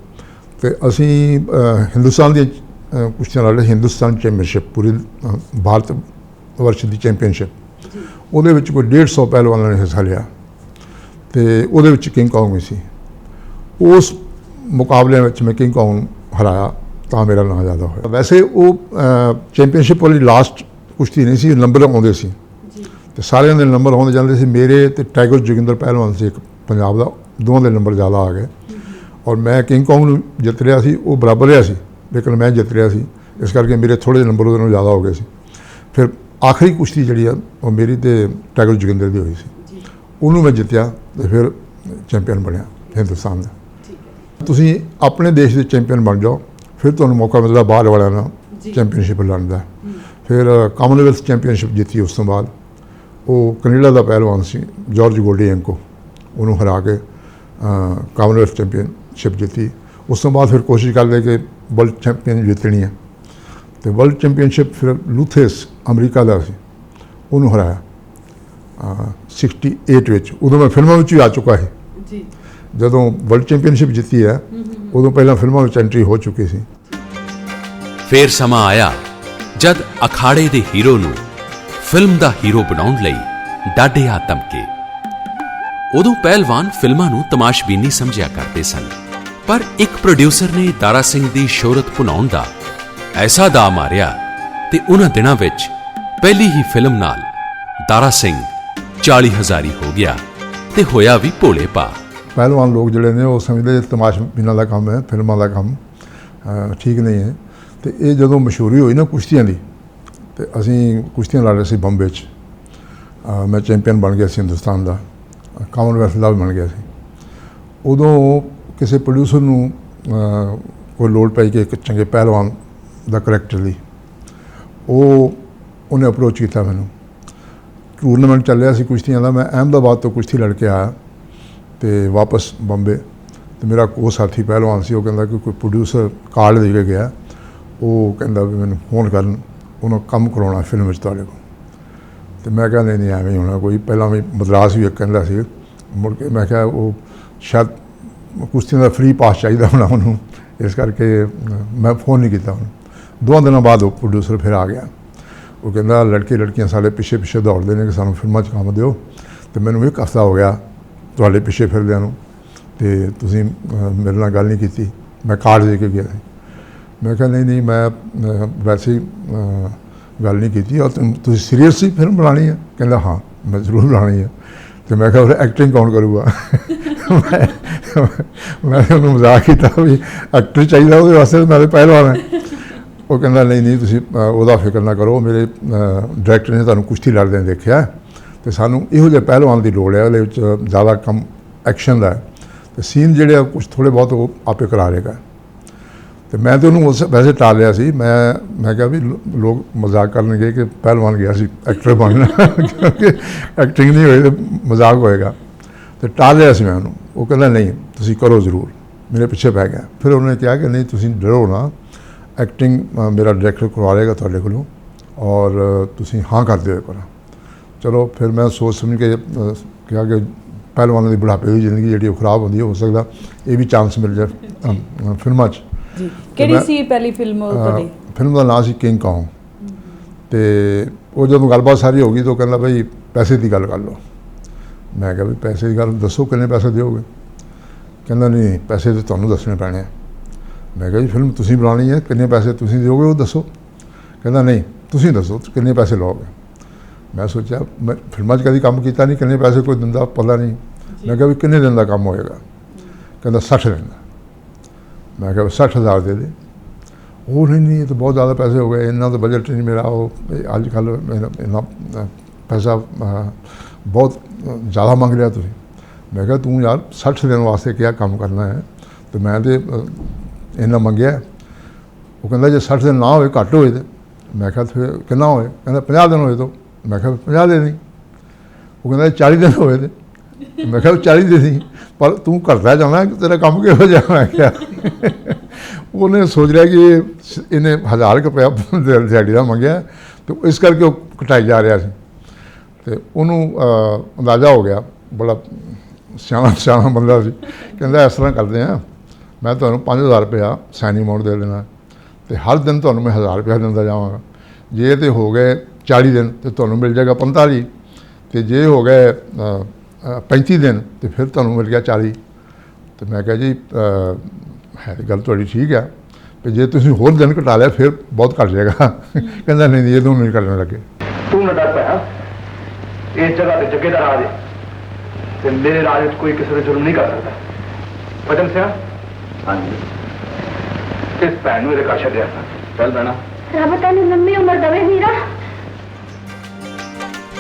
ਤੇ ਅਸੀਂ ਹਿੰਦੁਸਤਾਨ ਦੀ ਕੁਸ਼ਤੀਆਂ ਲੜ। ਹਿੰਦੁਸਤਾਨ ਚੈਂਪੀਅਨਸ਼ਿਪ ਪੂਰੀ ਭਾਰਤ ਵਰਸ਼ ਦੀ ਚੈਂਪੀਅਨਸ਼ਿਪ ਉਹਦੇ ਵਿੱਚ ਕੋਈ 150 ਪਹਿਲਵਾਨਾਂ ਨੇ ਹਿੱਸਾ ਲਿਆ। ਤੇ ਉਹਦੇ ਵਿੱਚ ਕਿੰਗ ਕੌਂਗ ਵੀ ਸੀ। ਉਸ ਮੁਕਾਬਲੇ ਵਿੱਚ ਮੈਂ ਕਿੰਗ ਕੌਂਗ ਨੂੰ ਹਰਾਇਆ ਤਾਂ ਮੇਰਾ ਨਾਂ ਜ਼ਿਆਦਾ ਹੋਇਆ। ਵੈਸੇ ਉਹ ਚੈਂਪੀਅਨਸ਼ਿਪ ਵਾਲੀ ਲਾਸਟ ਕੁਸ਼ਤੀ ਨਹੀਂ ਸੀ ਨੰਬਰ ਆਉਂਦੇ ਸੀ। ਤੇ ਸਾਰਿਆਂ ਦੇ ਨੰਬਰ ਆਉਂਦੇ ਜਾਂਦੇ ਸੀ। ਮੇਰੇ ਤੇ ਟਾਈਗਰ ਜੋਗਿੰਦਰ ਪਹਿਲਵਾਨ ਸੀ ਇੱਕ ਪੰਜਾਬ ਦਾ। ਦੋਵਾਂ ਦੇ ਨੰਬਰ ਜ਼ਿਆਦਾ ਆ ਗਏ। ਔਰ ਮੈਂ ਕਿੰਗ ਕੌਂਗ ਨੂੰ ਜਿੱਤ ਰਿਹਾ ਸੀ ਉਹ ਬਰਾਬਰ ਰਿਹਾ ਸੀ ਲੇਕਿਨ ਮੈਂ ਜਿੱਤ ਰਿਹਾ ਸੀ। ਇਸ ਕਰਕੇ ਮੇਰੇ ਥੋੜੇ ਜਿਹੇ ਨੰਬਰ ਉਹਦੇ ਨਾਲੋਂ ਜ਼ਿਆਦਾ ਹੋ ਗਏ ਸੀ। ਫਿਰ ਆਖਰੀ ਕੁਸ਼ਤੀ ਜਿਹੜੀ ਆ ਉਹ ਮੇਰੀ ਤੇ ਟਾਈਗਰ ਜੋਗਿੰਦਰ ਦੀ ਹੋਈ ਸੀ। ਉਹਨੂੰ ਮੈਂ ਜਿੱਤਿਆ ਤੇ ਫਿਰ ਚੈਂਪੀਅਨ ਬਣਿਆ ਹਿੰਦੁਸਤਾਨ ਦਾ। ਤੁਸੀਂ ਆਪਣੇ ਦੇਸ਼ ਦੇ ਚੈਂਪੀਅਨ ਬਣ ਜਾਓ ਫਿਰ ਤੁਹਾਨੂੰ ਮੌਕਾ ਮਿਲਦਾ ਬਾਹਰ ਵਾਲਿਆਂ ਨਾਲ ਚੈਂਪੀਅਨਸ਼ਿਪ ਲੜਨ ਦਾ। ਫਿਰ ਕਾਮਨਵੈਲਥ ਚੈਂਪੀਅਨਸ਼ਿਪ ਜਿੱਤੀ ਉਸ ਤੋਂ ਬਾਅਦ। ਉਹ ਕੈਨੇਡਾ ਦਾ ਪਹਿਲਵਾਨ ਸੀ ਜਾਰਜ ਗੋਲਡੀਐਂਕੋ ਉਹਨੂੰ ਹਰਾ ਕੇ ਕਾਮਨਵੈਲਥ ਚੈਂਪੀਅਨਸ਼ਿਪ ਜਿੱਤੀ। ਉਸ ਤੋਂ ਬਾਅਦ ਫਿਰ ਕੋਸ਼ਿਸ਼ ਕਰਦੇ ਕਿ ਵਰਲਡ ਚੈਂਪੀਅਨ ਜਿੱਤਣੀ ਹੈ। ਤੇ ਵਰਲਡ ਚੈਂਪੀਅਨਸ਼ਿਪ ਫਿਰ ਲੂਥੇਸ ਅਮਰੀਕਾ ਦਾ ਸੀ। ਉਹਨੂੰ ਹਰਾਇਆ। ਅਹ 68 ਵਿੱਚ। ਉਦੋਂ ਮੈਂ ਫਿਲਮਾਂ ਵਿੱਚ ਵੀ ਆ ਚੁੱਕਾ ਸੀ। ਜੀ। ਜਦੋਂ ਵਰਲਡ ਚੈਂਪੀਅਨਸ਼ਿਪ ਜਿੱਤੀ ਹੈ ਉਦੋਂ ਪਹਿਲਾਂ ਫਿਲਮਾਂ ਵਿੱਚ ਐਂਟਰੀ ਹੋ ਚੁੱਕੀ ਸੀ। ਫੇਰ ਸਮਾਂ ਆਇਆ ਜਦ ਅਖਾੜੇ ਦੇ ਹੀਰੋ ਨੂੰ ਫਿਲਮ ਦਾ ਹੀਰੋ ਬਣਾਉਣ ਲਈ ਡਾਢੇ ਆ ਤਮਕੇ ਉਦੋਂ ਪਹਿਲਵਾਨ ਫਿਲਮਾਂ ਨੂੰ ਤਮਾਸ਼ਬੀਨੀ ਸਮਝਿਆ ਕਰਦੇ ਸਨ, ਪਰ ਇੱਕ ਪ੍ਰੋਡਿਊਸਰ ਨੇ ਦਾਰਾ ਸਿੰਘ ਦੀ ਸ਼ੋਹਰਤ ਭੁਨਾਉਣ ਦਾ ਐਸਾ ਦਾ ਮਾਰਿਆ ਤੇ ਉਹਨਾਂ ਦਿਨਾਂ ਵਿੱਚ ਪਹਿਲੀ ਹੀ ਫਿਲਮ ਨਾਲ ਦਾਰਾ ਸਿੰਘ 40 ਹਜ਼ਾਰੀ ਹੋ ਗਿਆ ਤੇ ਹੋਇਆ ਵੀ ਭੋਲੇ ਪਾ ਪਹਿਲਵਾਨ ਲੋਕ ਜਿਹੜੇ ਨੇ, ਉਹ ਸਮਝਦੇ ਤਮਾਸ਼ਬੀਨਾਂ ਦਾ ਕੰਮ ਹੈ, ਫਿਲਮਾਂ ਦਾ ਕੰਮ ਠੀਕ ਨਹੀਂ ਹੈ। ਤੇ ਇਹ ਜਦੋਂ ਮਸ਼ਹੂਰੀ ਹੋਈ ਨਾ ਕੁਸ਼ਤੀਆਂ ਦੀ ਤੇ ਅਸੀਂ ਕੁਸ਼ਤੀਆਂ ਲੜ ਰਹੇ ਸੀ ਬੰਬੇ 'ਚ। ਮੈਂ ਚੈਂਪੀਅਨ ਬਣ ਗਿਆ ਸੀ ਹਿੰਦੁਸਤਾਨ ਦਾ। ਕਾਮਨਵੈਲਥ ਦਾ ਵੀ ਬਣ ਗਿਆ ਸੀ। ਉਦੋਂ ਕਿਸੇ ਪ੍ਰੋਡਿਊਸਰ ਨੂੰ ਕੋਈ ਲੋੜ ਪਈ ਕਿ ਇੱਕ ਚੰਗੇ ਪਹਿਲਵਾਨ ਦਾ ਕਰੈਕਟਰ ਲਈ। ਉਹ, ਉਹਨੇ ਅਪਰੋਚ ਕੀਤਾ ਮੈਨੂੰ। ਟੂਰਨਾਮੈਂਟ ਚੱਲ ਰਿਹਾ ਸੀ ਕੁਸ਼ਤੀਆਂ ਦਾ। ਮੈਂ ਅਹਿਮਦਾਬਾਦ ਤੋਂ ਕੁਸ਼ਤੀ ਲੜ ਕੇ ਆਇਆ ਤੇ ਵਾਪਸ ਬੰਬੇ। ਤੇ ਮੇਰਾ ਉਹ ਸਾਥੀ ਪਹਿਲਵਾਨ ਸੀ, ਉਹ ਕਹਿੰਦਾ ਕਿ ਕੋਈ ਪ੍ਰੋਡਿਊਸਰ ਕਾਰਡ ਦੇ ਕੇ ਗਿਆ। ਉਹ ਕਹਿੰਦਾ ਵੀ ਮੈਨੂੰ ਫੋਨ ਕਰਨ। ਉਹਨੂੰ ਕੰਮ ਕਰਾਉਣਾ ਫਿਲਮ ਵਿੱਚ ਤੁਹਾਡੇ ਕੋਲ। ਤੇ ਮੈਂ ਕਹਿੰਦੇ ਨਹੀਂ ਐਵੇਂ ਹੀ ਹੋਣਾ। ਕੋਈ ਪਹਿਲਾਂ ਵੀ ਮਦਰਾਸ ਵੀ ਇੱਕ ਕਹਿੰਦਾ ਸੀ, ਮੁੜ ਕੇ ਮੈਂ ਕਿਹਾ, ਉਹ ਸ਼ਾਇਦ ਕੁਸ਼ਤੀਆਂ ਦਾ ਫ੍ਰੀ ਪਾਸ ਚਾਹੀਦਾ ਹੋਣਾ ਉਹਨੂੰ। ਇਸ ਕਰਕੇ ਮੈਂ ਫੋਨ ਨਹੀਂ ਕੀਤਾ ਉਹਨੂੰ। ਦੋ ਦਿਨਾਂ ਬਾਅਦ ਉਹ ਪ੍ਰੋਡਿਊਸਰ ਫਿਰ ਆ ਗਿਆ। ਉਹ ਕਹਿੰਦਾ, ਲੜਕੇ, ਲੜਕੀਆਂ ਸਾਡੇ ਪਿੱਛੇ ਪਿੱਛੇ ਦੌੜਦੇ ਨੇ ਕਿ ਸਾਨੂੰ ਫਿਲਮਾਂ 'ਚ ਕੰਮ ਦਿਓ। ਤੇ ਮੈਨੂੰ ਇੱਕ ਹਫ਼ਤਾ ਹੋ ਗਿਆ ਤੁਹਾਡੇ ਪਿੱਛੇ ਫਿਰਦਿਆਂ ਨੂੰ। ਤੇ ਤੁਸੀਂ ਮੇਰੇ ਨਾਲ ਗੱਲ ਨਹੀਂ ਕੀਤੀ। ਮੈਂ ਕਾਰਡ ਦੇ ਕੇ ਗਿਆ ਸੀ। ਮੈਂ ਕਿਹਾ ਨਹੀਂ ਨਹੀਂ, ਮੈਂ ਵੈਸੇ ਗੱਲ ਨਹੀਂ ਕੀਤੀ। ਔਰ ਤੁਮ- ਤੁਸੀਂ ਸੀਰੀਅਸਲੀ ਫਿਲਮ ਬਣਾਉਣੀ ਹੈ ਕਹਿੰਦਾ, ਹਾਂ, ਮੈਂ ਜ਼ਰੂਰ ਬਣਾਉਣੀ ਹੈ ਤੇ ਮੈਂ ਕਿਹਾ ਉਹ ਐਕਟਿੰਗ ਕੌਣ ਕਰੂਗਾ? ਮੈਂ ਉਹਨੂੰ ਮਜ਼ਾਕ ਕੀਤਾ ਵੀ ਐਕਟਰ ਚਾਹੀਦਾ ਉਹਦੇ ਵਾਸਤੇ ਤਾਂ ਪਹਿਲਵਾਨ ਹੈ ਉਹ ਕਹਿੰਦਾ, ਨਹੀਂ ਨਹੀਂ, ਤੁਸੀਂ ਉਹਦਾ ਫਿਕਰ ਨਾ ਕਰੋ। ਮੇਰੇ ਡਾਇਰੈਕਟਰ ਨੇ ਤੁਹਾਨੂੰ ਕੁਸ਼ਤੀ ਲੜਦਿਆਂ ਦੇਖਿਆ। ਤੇ ਸਾਨੂੰ ਇਹੋ ਜਿਹੇ ਪਹਿਲਵਾਨ ਦੀ ਲੋੜ ਹੈ ਉਹਦੇ ਵਿੱਚ ਜ਼ਿਆਦਾ ਕੰਮ ਐਕਸ਼ਨ ਦਾ। ਹੈ ਤੇ ਸੀਨ ਜਿਹੜੇ ਆ ਕੁਝ ਥੋੜੇ ਬਹੁਤ ਉਹ ਆਪੇ ਕਰਾ ਲੇਗਾ ਤੇ ਮੈਂ ਤੇ ਉਹਨੂੰ ਉਸ ਵੈਸੇ ਟਾਲ ਲਿਆ ਸੀ। ਮੈਂ ਮੈਂ ਕਿਹਾ ਵੀ ਲੋਕ ਮਜ਼ਾਕ ਕਰਨਗੇ ਕਿ ਪਹਿਲਵਾਨ ਗਿਆ ਸੀ ਐਕਟਰ ਬਣਨਾ ਕਿਉਂਕਿ ਐਕਟਿੰਗ ਨਹੀਂ ਹੋਈ ਤੇ ਮਜ਼ਾਕ ਹੋਏਗਾ। ਤੇ ਟਾਲ ਲਿਆ ਸੀ ਮੈਂ ਉਹਨੂੰ। ਉਹ ਕਹਿੰਦਾ, ਨਹੀਂ, ਤੁਸੀਂ ਕਰੋ ਜ਼ਰੂਰ। ਮੇਰੇ ਪਿੱਛੇ ਪੈ ਗਿਆ। ਫਿਰ ਉਹਨੇ ਕਿਹਾ ਕਿ, ਨਹੀਂ, ਤੁਸੀਂ ਡਰੋ ਨਾ। ਐਕਟਿੰਗ ਮੇਰਾ ਡਾਇਰੈਕਟਰ ਕਰਵਾ ਲੇਗਾ ਤੁਹਾਡੇ ਕੋਲੋਂ ਔਰ ਤੁਸੀਂ ਹਾਂ ਕਰ ਦਿਓ ਇੱਕ ਚਲੋ, ਫਿਰ ਮੈਂ ਸੋਚ ਸਮਝ ਕੇ ਕਿਹਾ ਕਿ ਪਹਿਲਵਾਨਾਂ ਦੀ ਬੁਢਾਪੇ ਦੀ ਜ਼ਿੰਦਗੀ ਜਿਹੜੀ ਉਹ ਖਰਾਬ ਹੁੰਦੀ ਹੈ, ਹੋ ਸਕਦਾ ਇਹ ਵੀ ਚਾਂਸ ਮਿਲ ਜਾਏ ਫਿਲਮਾਂ 'ਚ। ਜੀ। ਕਿਹੜੀ ਸੀ ਪਹਿਲੀ ਫਿਲਮ ਉਹ ਤੁਹਾਡੀ? ਫਿਲਮ ਦਾ ਨਾਮ ਸੀ ਕਿੰਗ ਕੌਂਗ ਤੇ ਉਹ ਜਦੋਂ ਗੱਲਬਾਤ ਸਾਰੀ ਹੋ ਗਈ ਤਾਂ ਉਹ ਕਹਿੰਦਾ ਬਈ ਪੈਸੇ ਦੀ ਗੱਲ ਕਰ ਲਓ। ਮੈਂ ਕਿਹਾ ਵੀ ਪੈਸੇ ਦੀ ਗੱਲ ਦੱਸੋ ਕਿੰਨੇ ਪੈਸੇ ਦਿਓਗੇ? ਕਹਿੰਦਾ ਨਹੀਂ ਪੈਸੇ ਤਾਂ ਤੁਹਾਨੂੰ ਦੱਸਣੇ ਪੈਣੇ ਆ। ਮੈਂ ਕਿਹਾ ਜੀ ਫਿਲਮ ਤੁਸੀਂ ਬਣਾਉਣੀ ਹੈ ਕਿੰਨੇ ਪੈਸੇ ਤੁਸੀਂ ਦਿਓਗੇ ਉਹ ਦੱਸੋ। ਕਹਿੰਦਾ ਨਹੀਂ ਤੁਸੀਂ ਦੱਸੋ ਕਿੰਨੇ ਪੈਸੇ ਲਓਗੇ? ਮੈਂ ਸੋਚਿਆ ਮੈਂ ਫਿਲਮਾਂ 'ਚ ਕਦੀ ਕੰਮ ਕੀਤਾ ਨਹੀਂ ਕਿੰਨੇ ਪੈਸੇ ਕੋਈ ਦਿੰਦਾ ਪਤਾ ਨਹੀਂ। ਮੈਂ ਕਿਹਾ ਵੀ ਕਿੰਨੇ ਦਿਨ ਦਾ ਕੰਮ ਹੋਏਗਾ? ਕਹਿੰਦਾ 60 ਦਿਨ ਦਾ। ਮੈਂ ਕਿਹਾ 60000 ਦੇ ਦੇ। ਉਹ ਨਹੀਂ ਨਹੀਂ ਤਾਂ ਬਹੁਤ ਜ਼ਿਆਦਾ ਪੈਸੇ ਹੋ ਗਏ। ਇੰਨਾ ਤਾਂ ਬਜਟ ਨਹੀਂ ਮੇਰਾ ਉਹ। ਅੱਜ ਕੱਲ੍ਹ ਇੰਨਾ ਪੈਸਾ ਬਹੁਤ ਜ਼ਿਆਦਾ ਮੰਗ ਲਿਆ ਤੁਸੀਂ। ਮੈਂ ਕਿਹਾ ਤੂੰ ਯਾਰ 60 ਦਿਨ ਵਾਸਤੇ ਕਿਹਾ ਕੰਮ ਕਰਨਾ ਹੈ? ਤੇ ਮੈਂ ਤੇ ਇੰਨਾ ਮੰਗਿਆ। ਉਹ ਕਹਿੰਦਾ ਜੇ 60 ਦਿਨ ਨਾ ਹੋਏ, ਘੱਟ ਹੋਏ ਤੇ। ਮੈਂ ਕਿਹਾ ਫਿਰ ਕਿੰਨਾ ਹੋਏ? ਕਹਿੰਦਾ 50 ਦਿਨ ਹੋਏ ਤਾਂ। ਮੈਂ ਕਿਹਾ 50 ਦੇ ਨਹੀਂ ਉਹ ਕਹਿੰਦਾ 40 ਦਿਨ ਹੋਏ ਤੇ। ਮੈਂ ਕਿਹਾ 40 ਦੇ ਨਹੀਂ ਪਰ ਤੂੰ ਕਰਦਾ ਜਾਣਾ, ਤੇਰਾ ਕੰਮ ਕਿਹੋ ਜਿਹਾ ਮੈਂ ਉਹਨੇ ਸੋਚ ਲਿਆ ਕਿ ਇਹ ਸ- ਇਹਨੇ ਹਜ਼ਾਰ ਕੁ ਰੁਪਇਆ ਦਿਹਾੜੀ ਦਾ ਮੰਗਿਆ, ਤੇ ਇਸ ਕਰਕੇ ਉਹ ਕਟਾਈ ਜਾ ਰਿਹਾ ਸੀ। ਤੇ ਉਹਨੂੰ ਅੰਦਾਜ਼ਾ ਹੋ ਗਿਆ, ਬੜਾ ਸਿਆਣਾ ਸਿਆਣਾ ਬੰਦਾ ਸੀ। ਕਹਿੰਦਾ, ਇਸ ਤਰ੍ਹਾਂ ਕਰਦੇ ਆ ਮੈਂ ਤੁਹਾਨੂੰ 5000 ਰੁਪਇਆ ਸਾਈਨਿੰਗ ਅਮਾਊਂਟ ਦੇ ਦੇਣਾ, ਤੇ ਹਰ ਦਿਨ ਤੁਹਾਨੂੰ ਮੈਂ 1000 ਰੁਪਇਆ ਦਿੰਦਾ ਜਾਵਾਂਗਾ। ਜੇ ਤੇ ਹੋ ਗਏ 40 ਦਿਨ, ਤੇ ਤੁਹਾਨੂੰ ਮਿਲ ਜਾਏਗਾ 45 ਤੇ ਜੇ ਹੋ ਗਏ 35 ਦਿਨ ਤੇ ਫਿਰ ਤੁਹਾਨੂੰ ਮਿਲ ਗਿਆ 40 ਤੇ ਮੈਂ ਕਿਹਾ ਜੀ ਹੈ ਗੱਲ ਤੁਹਾਡੀ ਠੀਕ ਆ। ਤੇ ਜੇ ਤੁਸੀਂ ਹੋਰ ਦਿਨ ਘਟਾ ਲਿਆ ਫਿਰ ਬਹੁਤ ਘਟ ਜਾਏਗਾ। ਕਹਿੰਦਾ ਨਹੀਂ ਨਹੀਂ ਇਹ ਦੋਨੋਂ ਨਹੀਂ ਕਰਨ ਲੱਗੇ। ਤੂੰ ਨਾ ਡਰ ਪਿਆ ਇਸ ਜਗ੍ਹਾ ਤੇ ਜੱਗੇ ਦਾ ਰਾਜ ਹੈ। ਤੇ ਮੇਰੇ ਰਾਜ ਵਿੱਚ ਕੋਈ ਕਿਸੇ ਤੇ ਜ਼ੁਲਮ ਨਹੀਂ ਕਰ ਸਕਦਾ। ਪਤਨ ਸਿਆ ਹਾਂਜੀ। ਇਸ ਭੈਣ ਨੂੰ ਇਹਦੇ ਘਰ ਛੱਡਿਆ। ਚੱਲ ਬੈਣਾ ਰੱਬ ਤੈਨੂੰ ਲੰਮੀ ਉਮਰ ਦੇਵੇ ਵੀਰਾ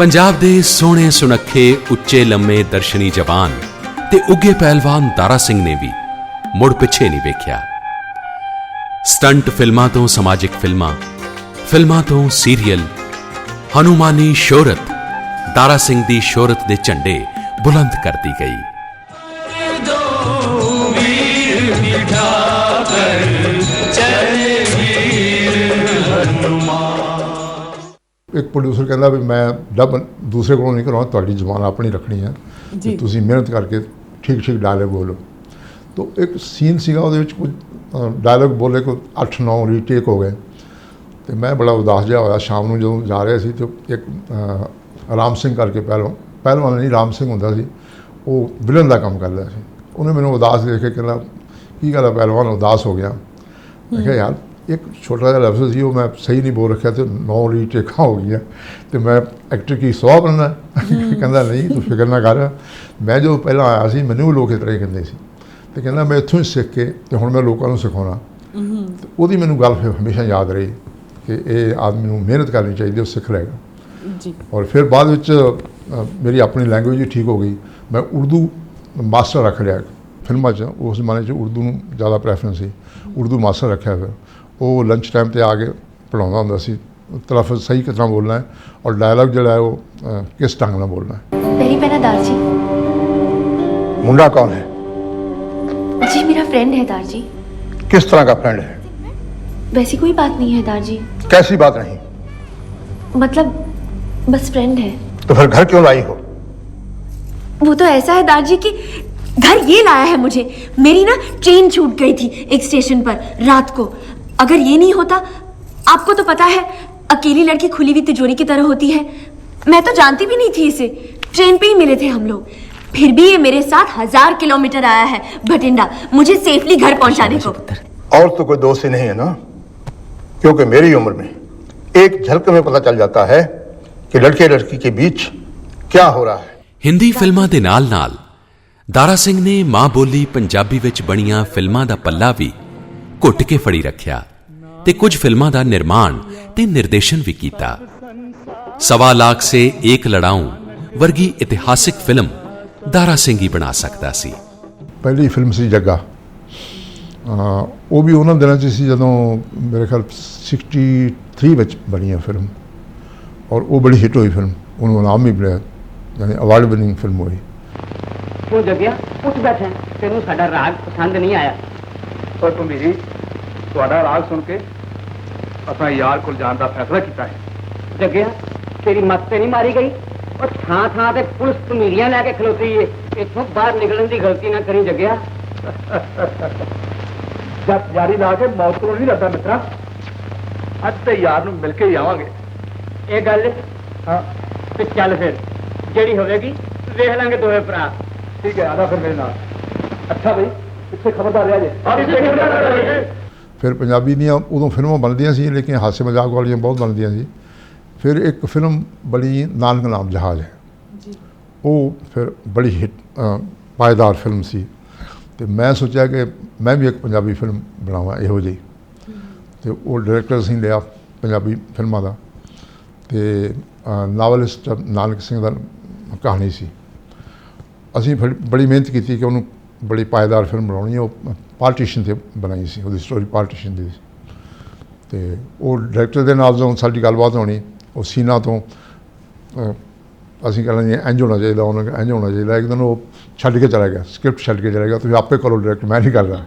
ਪੰਜਾਬ ਦੇ ਸੋਹਣੇ ਸੁਨੱਖੇ, ਉੱਚੇ, ਲੰਮੇ, ਦਰਸ਼ਨੀ ਜਵਾਨ ਤੇ ਉੱਗੇ ਪਹਿਲਵਾਨ ਦਾਰਾ ਸਿੰਘ ਨੇ ਵੀ ਮੁੜ ਪਿੱਛੇ ਨਹੀਂ ਵੇਖਿਆ। ਸਟੰਟ ਫਿਲਮਾਂ ਤੋਂ ਸਮਾਜਿਕ ਫਿਲਮਾਂ ਫਿਲਮਾਂ ਤੋਂ ਸੀਰੀਅਲ, ਹਨੂਮਾਨੀ ਸ਼ੋਹਰਤ, ਦਾਰਾ ਸਿੰਘ ਦੀ ਸ਼ੋਹਰਤ ਦੇ ਝੰਡੇ ਬੁਲੰਦ ਕਰਦੀ ਗਈ। ਇੱਕ ਪ੍ਰੋਡਿਊਸਰ ਕਹਿੰਦਾ ਵੀ ਮੈਂ ਡਬ ਦੂਸਰੇ ਕੋਲੋਂ ਨਹੀਂ ਕਰਾਉਣਾ ਤੁਹਾਡੀ ਜ਼ੁਬਾਨ ਆਪਣੀ ਰੱਖਣੀ ਹੈ ਤੇ ਤੁਸੀਂ ਮਿਹਨਤ ਕਰਕੇ ਠੀਕ ਠੀਕ ਡਾਇਲੌਗ ਬੋਲੋ। ਤਾਂ ਇੱਕ ਸੀਨ ਸੀਗਾ ਉਹਦੇ ਵਿੱਚ ਕੁਝ ਡਾਇਲੌਗ ਬੋਲੇ ਕੋ 8-9 ਰੀਟੇਕ ਹੋ ਗਏ। ਤੇ ਮੈਂ ਬੜਾ ਉਦਾਸ ਜਿਹਾ ਹੋਇਆ ਸ਼ਾਮ ਨੂੰ ਜਦੋਂ ਜਾ ਰਿਹਾ ਸੀ ਤੇ ਇੱਕ ਰਾਮ ਸਿੰਘ ਕਰਕੇ ਪਹਿਲੋਂ ਪਹਿਲਵਾਨ ਨਹੀਂ ਰਾਮ ਸਿੰਘ ਹੁੰਦਾ ਸੀ। ਉਹ ਵਿਲਨ ਦਾ ਕੰਮ ਕਰਦਾ ਸੀ। ਉਹਨੇ ਮੈਨੂੰ ਉਦਾਸ ਦੇਖ ਕੇ ਕਹਿੰਦਾ ਕੀ ਗੱਲ ਹੈ ਪਹਿਲਵਾਨ ਉਦਾਸ ਹੋ ਗਿਆ। ਮੈਂ ਕਿਹਾ ਯਾਰ ਇੱਕ ਛੋਟਾ ਜਿਹਾ ਲਫ਼ਜ਼ ਸੀ ਉਹ ਮੈਂ ਸਹੀ ਨਹੀਂ ਬੋਲ ਰੱਖਿਆ ਤੇ ਨੌ ਰੀਟੇਕਾਂ ਹੋ ਗਈਆਂ। ਤੇ ਮੈਂ ਐਕਟਰ ਕੀ ਸਵਾਹ ਬਣਨਾ? ਕਹਿੰਦਾ ਨਹੀਂ ਤੂੰ ਫਿਕਰ ਨਾ ਕਰ। ਮੈਂ ਜਦੋਂ ਪਹਿਲਾਂ ਆਇਆ ਸੀ ਮੈਨੂੰ ਲੋਕ ਹੀ ਕਹਿੰਦੇ ਸੀ। ਤੇ ਕਹਿੰਦਾ ਮੈਂ ਇੱਥੋਂ ਹੀ ਸਿੱਖ ਕੇ ਤੇ ਹੁਣ ਮੈਂ ਲੋਕਾਂ ਨੂੰ ਸਿਖਾਉਣਾ। ਉਹਦੀ ਮੈਨੂੰ ਗੱਲ ਫਿਰ ਹਮੇਸ਼ਾ ਯਾਦ ਰਹੀ ਕਿ ਇਹ ਆਦਮੀ ਨੂੰ ਮਿਹਨਤ ਕਰਨੀ ਚਾਹੀਦੀ ਉਹ ਸਿੱਖ ਲਏਗਾ। ਜੀ। ਔਰ ਫਿਰ ਬਾਅਦ ਵਿੱਚ ਮੇਰੀ ਆਪਣੀ ਲੈਂਗੁਏਜ ਵੀ ਠੀਕ ਹੋ ਗਈ। ਮੈਂ ਉਰਦੂ ਮਾਸਟਰ ਰੱਖ ਲਿਆ ਫਿਲਮਾਂ 'ਚ ਉਸ ਜ਼ਮਾਨੇ 'ਚ ਉਰਦੂ ਨੂੰ ਜ਼ਿਆਦਾ ਪ੍ਰੈਫਰੈਂਸ ਸੀ। ਉਰਦੂ ਮਾਸਟਰ ਰੱਖਿਆ ਫਿਰ। ਉਹ ਲੰਚ ਟਾਈਮ ਤੇ ਆ ਕੇ ਪੜਾਉਂਦਾ ਹੁੰਦਾ ਸੀ ਤਲਫਜ਼ ਸਹੀ ਕਿਸ ਤਰ੍ਹਾਂ ਬੋਲਣਾ ਹੈ ਔਰ ਡਾਇਲੌਗ ਜਿਹੜਾ ਹੈ ਉਹ ਅ, ਕਿਸ ਢੰਗ ਨਾਲ ਬੋਲਣਾ ਹੈ मेरी पहना दारजी ਮੁੰਡਾ ਕੌਣ ਹੈ जी मेरा फ्रेंड है दारजी किस तरह का फ्रेंड है वैसी कोई बात नहीं है दारजी कैसी बात नहीं मतलब बस फ्रेंड है तो फिर घर क्यों लाई हो वो तो ऐसा है दारजी कि घर ये लाया है मुझे मेरी ना ट्रेन छूट गई थी एक स्टेशन पर रात को अगर ये नहीं होता आपको तो पता है अकेली लड़की खुली हुई तिजोरी की तरह होती है मैं तो जानती भी नहीं थी इसे ट्रेन पे ही मिले थे हम लोग फिर भी ये मेरे साथ हजार किलोमीटर आया है भटिंडा मुझे सेफली घर पहुंचाने को और तो कोई दोस्त ही नहीं है ना क्योंकि मेरी उम्र में एक झलक में पता चल जाता है कि लड़के लड़की के बीच क्या हो रहा है ਹਿੰਦੀ ਫਿਲਮਾਂ ਦੇ ਨਾਲ-ਨਾਲ ਦਾਰਾ ਸਿੰਘ ਨੇ ਮਾਂ ਬੋਲੀ ਪੰਜਾਬੀ ਵਿੱਚ ਬਣੀਆਂ ਫਿਲਮਾਂ ਦਾ ਪੱਲਾ ਵੀ ਘੁੱਟ ਕੇ ਫੜੀ ਰੱਖਿਆ ਤੇ ਕੁਝ ਫਿਲਮਾਂ ਦਾ ਨਿਰਮਾਣ ਤੇ ਨਿਰਦੇਸ਼ਨ ਵੀ ਕੀਤਾ। ਸਵਾ ਲੱਖ ਸੇ ਏਕ ਲੜਾਊਂ ਵਰਗੀ ਇਤਿਹਾਸਿਕ ਫਿਲਮ ਦਾਰਾ ਸਿੰਘ ਹੀ ਬਣਾ ਸਕਦਾ ਸੀ। ਪਹਿਲੀ ਫਿਲਮ ਸੀ ਜੱਗਾ। ਉਹ ਵੀ ਉਹਨਾਂ ਦਿਨਾਂ 'ਚ ਸੀ ਜਦੋਂ ਮੇਰੇ ਖਿਆਲ 63 ਵਿੱਚ ਬਣੀ ਹੈ ਫਿਲਮ। ਔਰ ਉਹ ਬੜੀ ਹਿੱਟ ਹੋਈ ਫਿਲਮ। ਉਹਨੂੰ ਇਨਾਮ ਵੀ ਮਿਲਿਆ ਯਾਨੀ ਅਵਾਰਡ ਵਿਨਿੰਗ ਫਿਲਮ ਹੋਈ। ਤੂੰ ਜਗਿਆ ਉੱਠ ਬੈਠਾ। ਤੈਨੂੰ ਸਾਡਾ ਰਾਗ ਪਸੰਦ ਨਹੀਂ ਆਇਆ। ਪਰ ਤੂੰ ਮੇਰੀ ਤੁਹਾਡਾ ਰਾਗ ਸੁਣ ਕੇ ਅਸਾਂ ਯਾਰ ਕੋਲ ਜਾਣ ਦਾ ਫੈਸਲਾ ਕੀਤਾ ਹੈ ਜਗਿਆ ਤੇਰੀ ਮੱਤ ਤੇ ਨਹੀਂ ਮਾਰੀ ਗਈ ਉਹ ਥਾਂ ਥਾਂ ਤੇ ਪੁਲਿਸ ਤਮੀਰੀਆਂ ਲੈ ਕੇ ਖਲੋਤੀ ਏ ਇੱਥੋਂ ਬਾਹਰ ਨਿਕਲਣ ਦੀ ਗਲਤੀ ਨਾ ਕਰੀ ਜਗਿਆ ਜਦ ਜਾਰੀ ਲਾ ਕੇ ਮੌਤ ਕੋਲ ਨਹੀਂ ਲੱਗਾ ਮਿੱਤਰਾ ਅੱਜ ਤੇ ਯਾਰ ਨੂੰ ਮਿਲ ਕੇ ਹੀ ਆਵਾਂਗੇ ਇਹ ਗੱਲ ਹਾਂ ਤੇ ਚੱਲ ਫਿਰ ਜਿਹੜੀ ਹੋਵੇਗੀ ਵੇਖ ਲਾਂਗੇ ਦੋਵੇਂ ਭਰਾ ਠੀਕ ਹੈ ਆਦਾ ਫਿਰ ਮੇਰੇ ਨਾਲ ਅੱਛਾ ਬਈ ਇੱਥੇ ਖਬਰਦਾਰ ਰਿਹਾ ਜੇ ਆਹ ਇੱਥੇ ਫਿਰ ਪੰਜਾਬੀ ਦੀਆਂ ਉਦੋਂ ਫਿਲਮਾਂ ਬਣਦੀਆਂ ਸੀ ਲੇਕਿਨ ਹਾਸੇ ਮਜ਼ਾਕ ਵਾਲੀਆਂ ਬਹੁਤ ਬਣਦੀਆਂ ਸੀ। ਫਿਰ ਇੱਕ ਫਿਲਮ ਬੜੀ ਨਾਨਕ ਨਾਮ ਜਹਾਜ਼ ਹੈ। ਉਹ ਫਿਰ ਬੜੀ ਹਿੱਟ ਅ, ਪਾਏਦਾਰ ਫਿਲਮ ਸੀ। ਤੇ ਮੈਂ ਸੋਚਿਆ ਕਿ ਮੈਂ ਵੀ ਇੱਕ ਪੰਜਾਬੀ ਫਿਲਮ ਬਣਾਵਾਂ ਇਹੋ ਜਿਹੀ। ਤੇ ਉਹ ਡਾਇਰੈਕਟਰ ਅਸੀਂ ਲਿਆ ਪੰਜਾਬੀ ਫਿਲਮਾਂ ਦਾ। ਤੇ ਨਾਵਲਿਸਟ ਨਾਨਕ ਸਿੰਘ ਦਾ ਕਹਾਣੀ ਸੀ। ਅਸੀਂ ਬੜੀ ਮਿਹਨਤ ਕੀਤੀ ਕਿ ਉਹਨੂੰ ਬੜੀ ਪਾਏਦਾਰ ਫਿਲਮ ਬਣਾਉਣੀ ਹੈ। ਉਹ ਪਾਰਟੀਸ਼ਨ ਤੇ ਬਣਾਈ ਸੀ ਉਹਦੀ ਸਟੋਰੀ ਪਾਰਟੀਸ਼ਨ ਦੀ। ਸੀ ਤੇ ਉਹ ਡਾਇਰੈਕਟਰ ਦੇ ਨਾਲ ਜਦੋਂ ਸਾਡੀ ਗੱਲਬਾਤ ਹੋਣੀ ਉਹ ਸੀਨਾ ਤੋਂ ਅ, ਅਸੀਂ ਕਹਿੰਦੇ ਜੀ ਇੰਝ ਹੋਣਾ ਚਾਹੀਦਾ ਉਹਨਾਂ ਨੇ ਇੰਝ ਹੋਣਾ ਚਾਹੀਦਾ ਇੱਕ ਦਿਨ ਉਹ ਛੱਡ ਕੇ ਚਲਾ ਗਿਆ ਸਕ੍ਰਿਪਟ ਛੱਡ ਕੇ ਚਲਾ ਗਿਆ ਤੁਸੀਂ ਆਪੇ ਕਰੋ ਡਾਇਰੈਕਟ ਮੈਂ ਨਹੀਂ ਕਰਦਾ।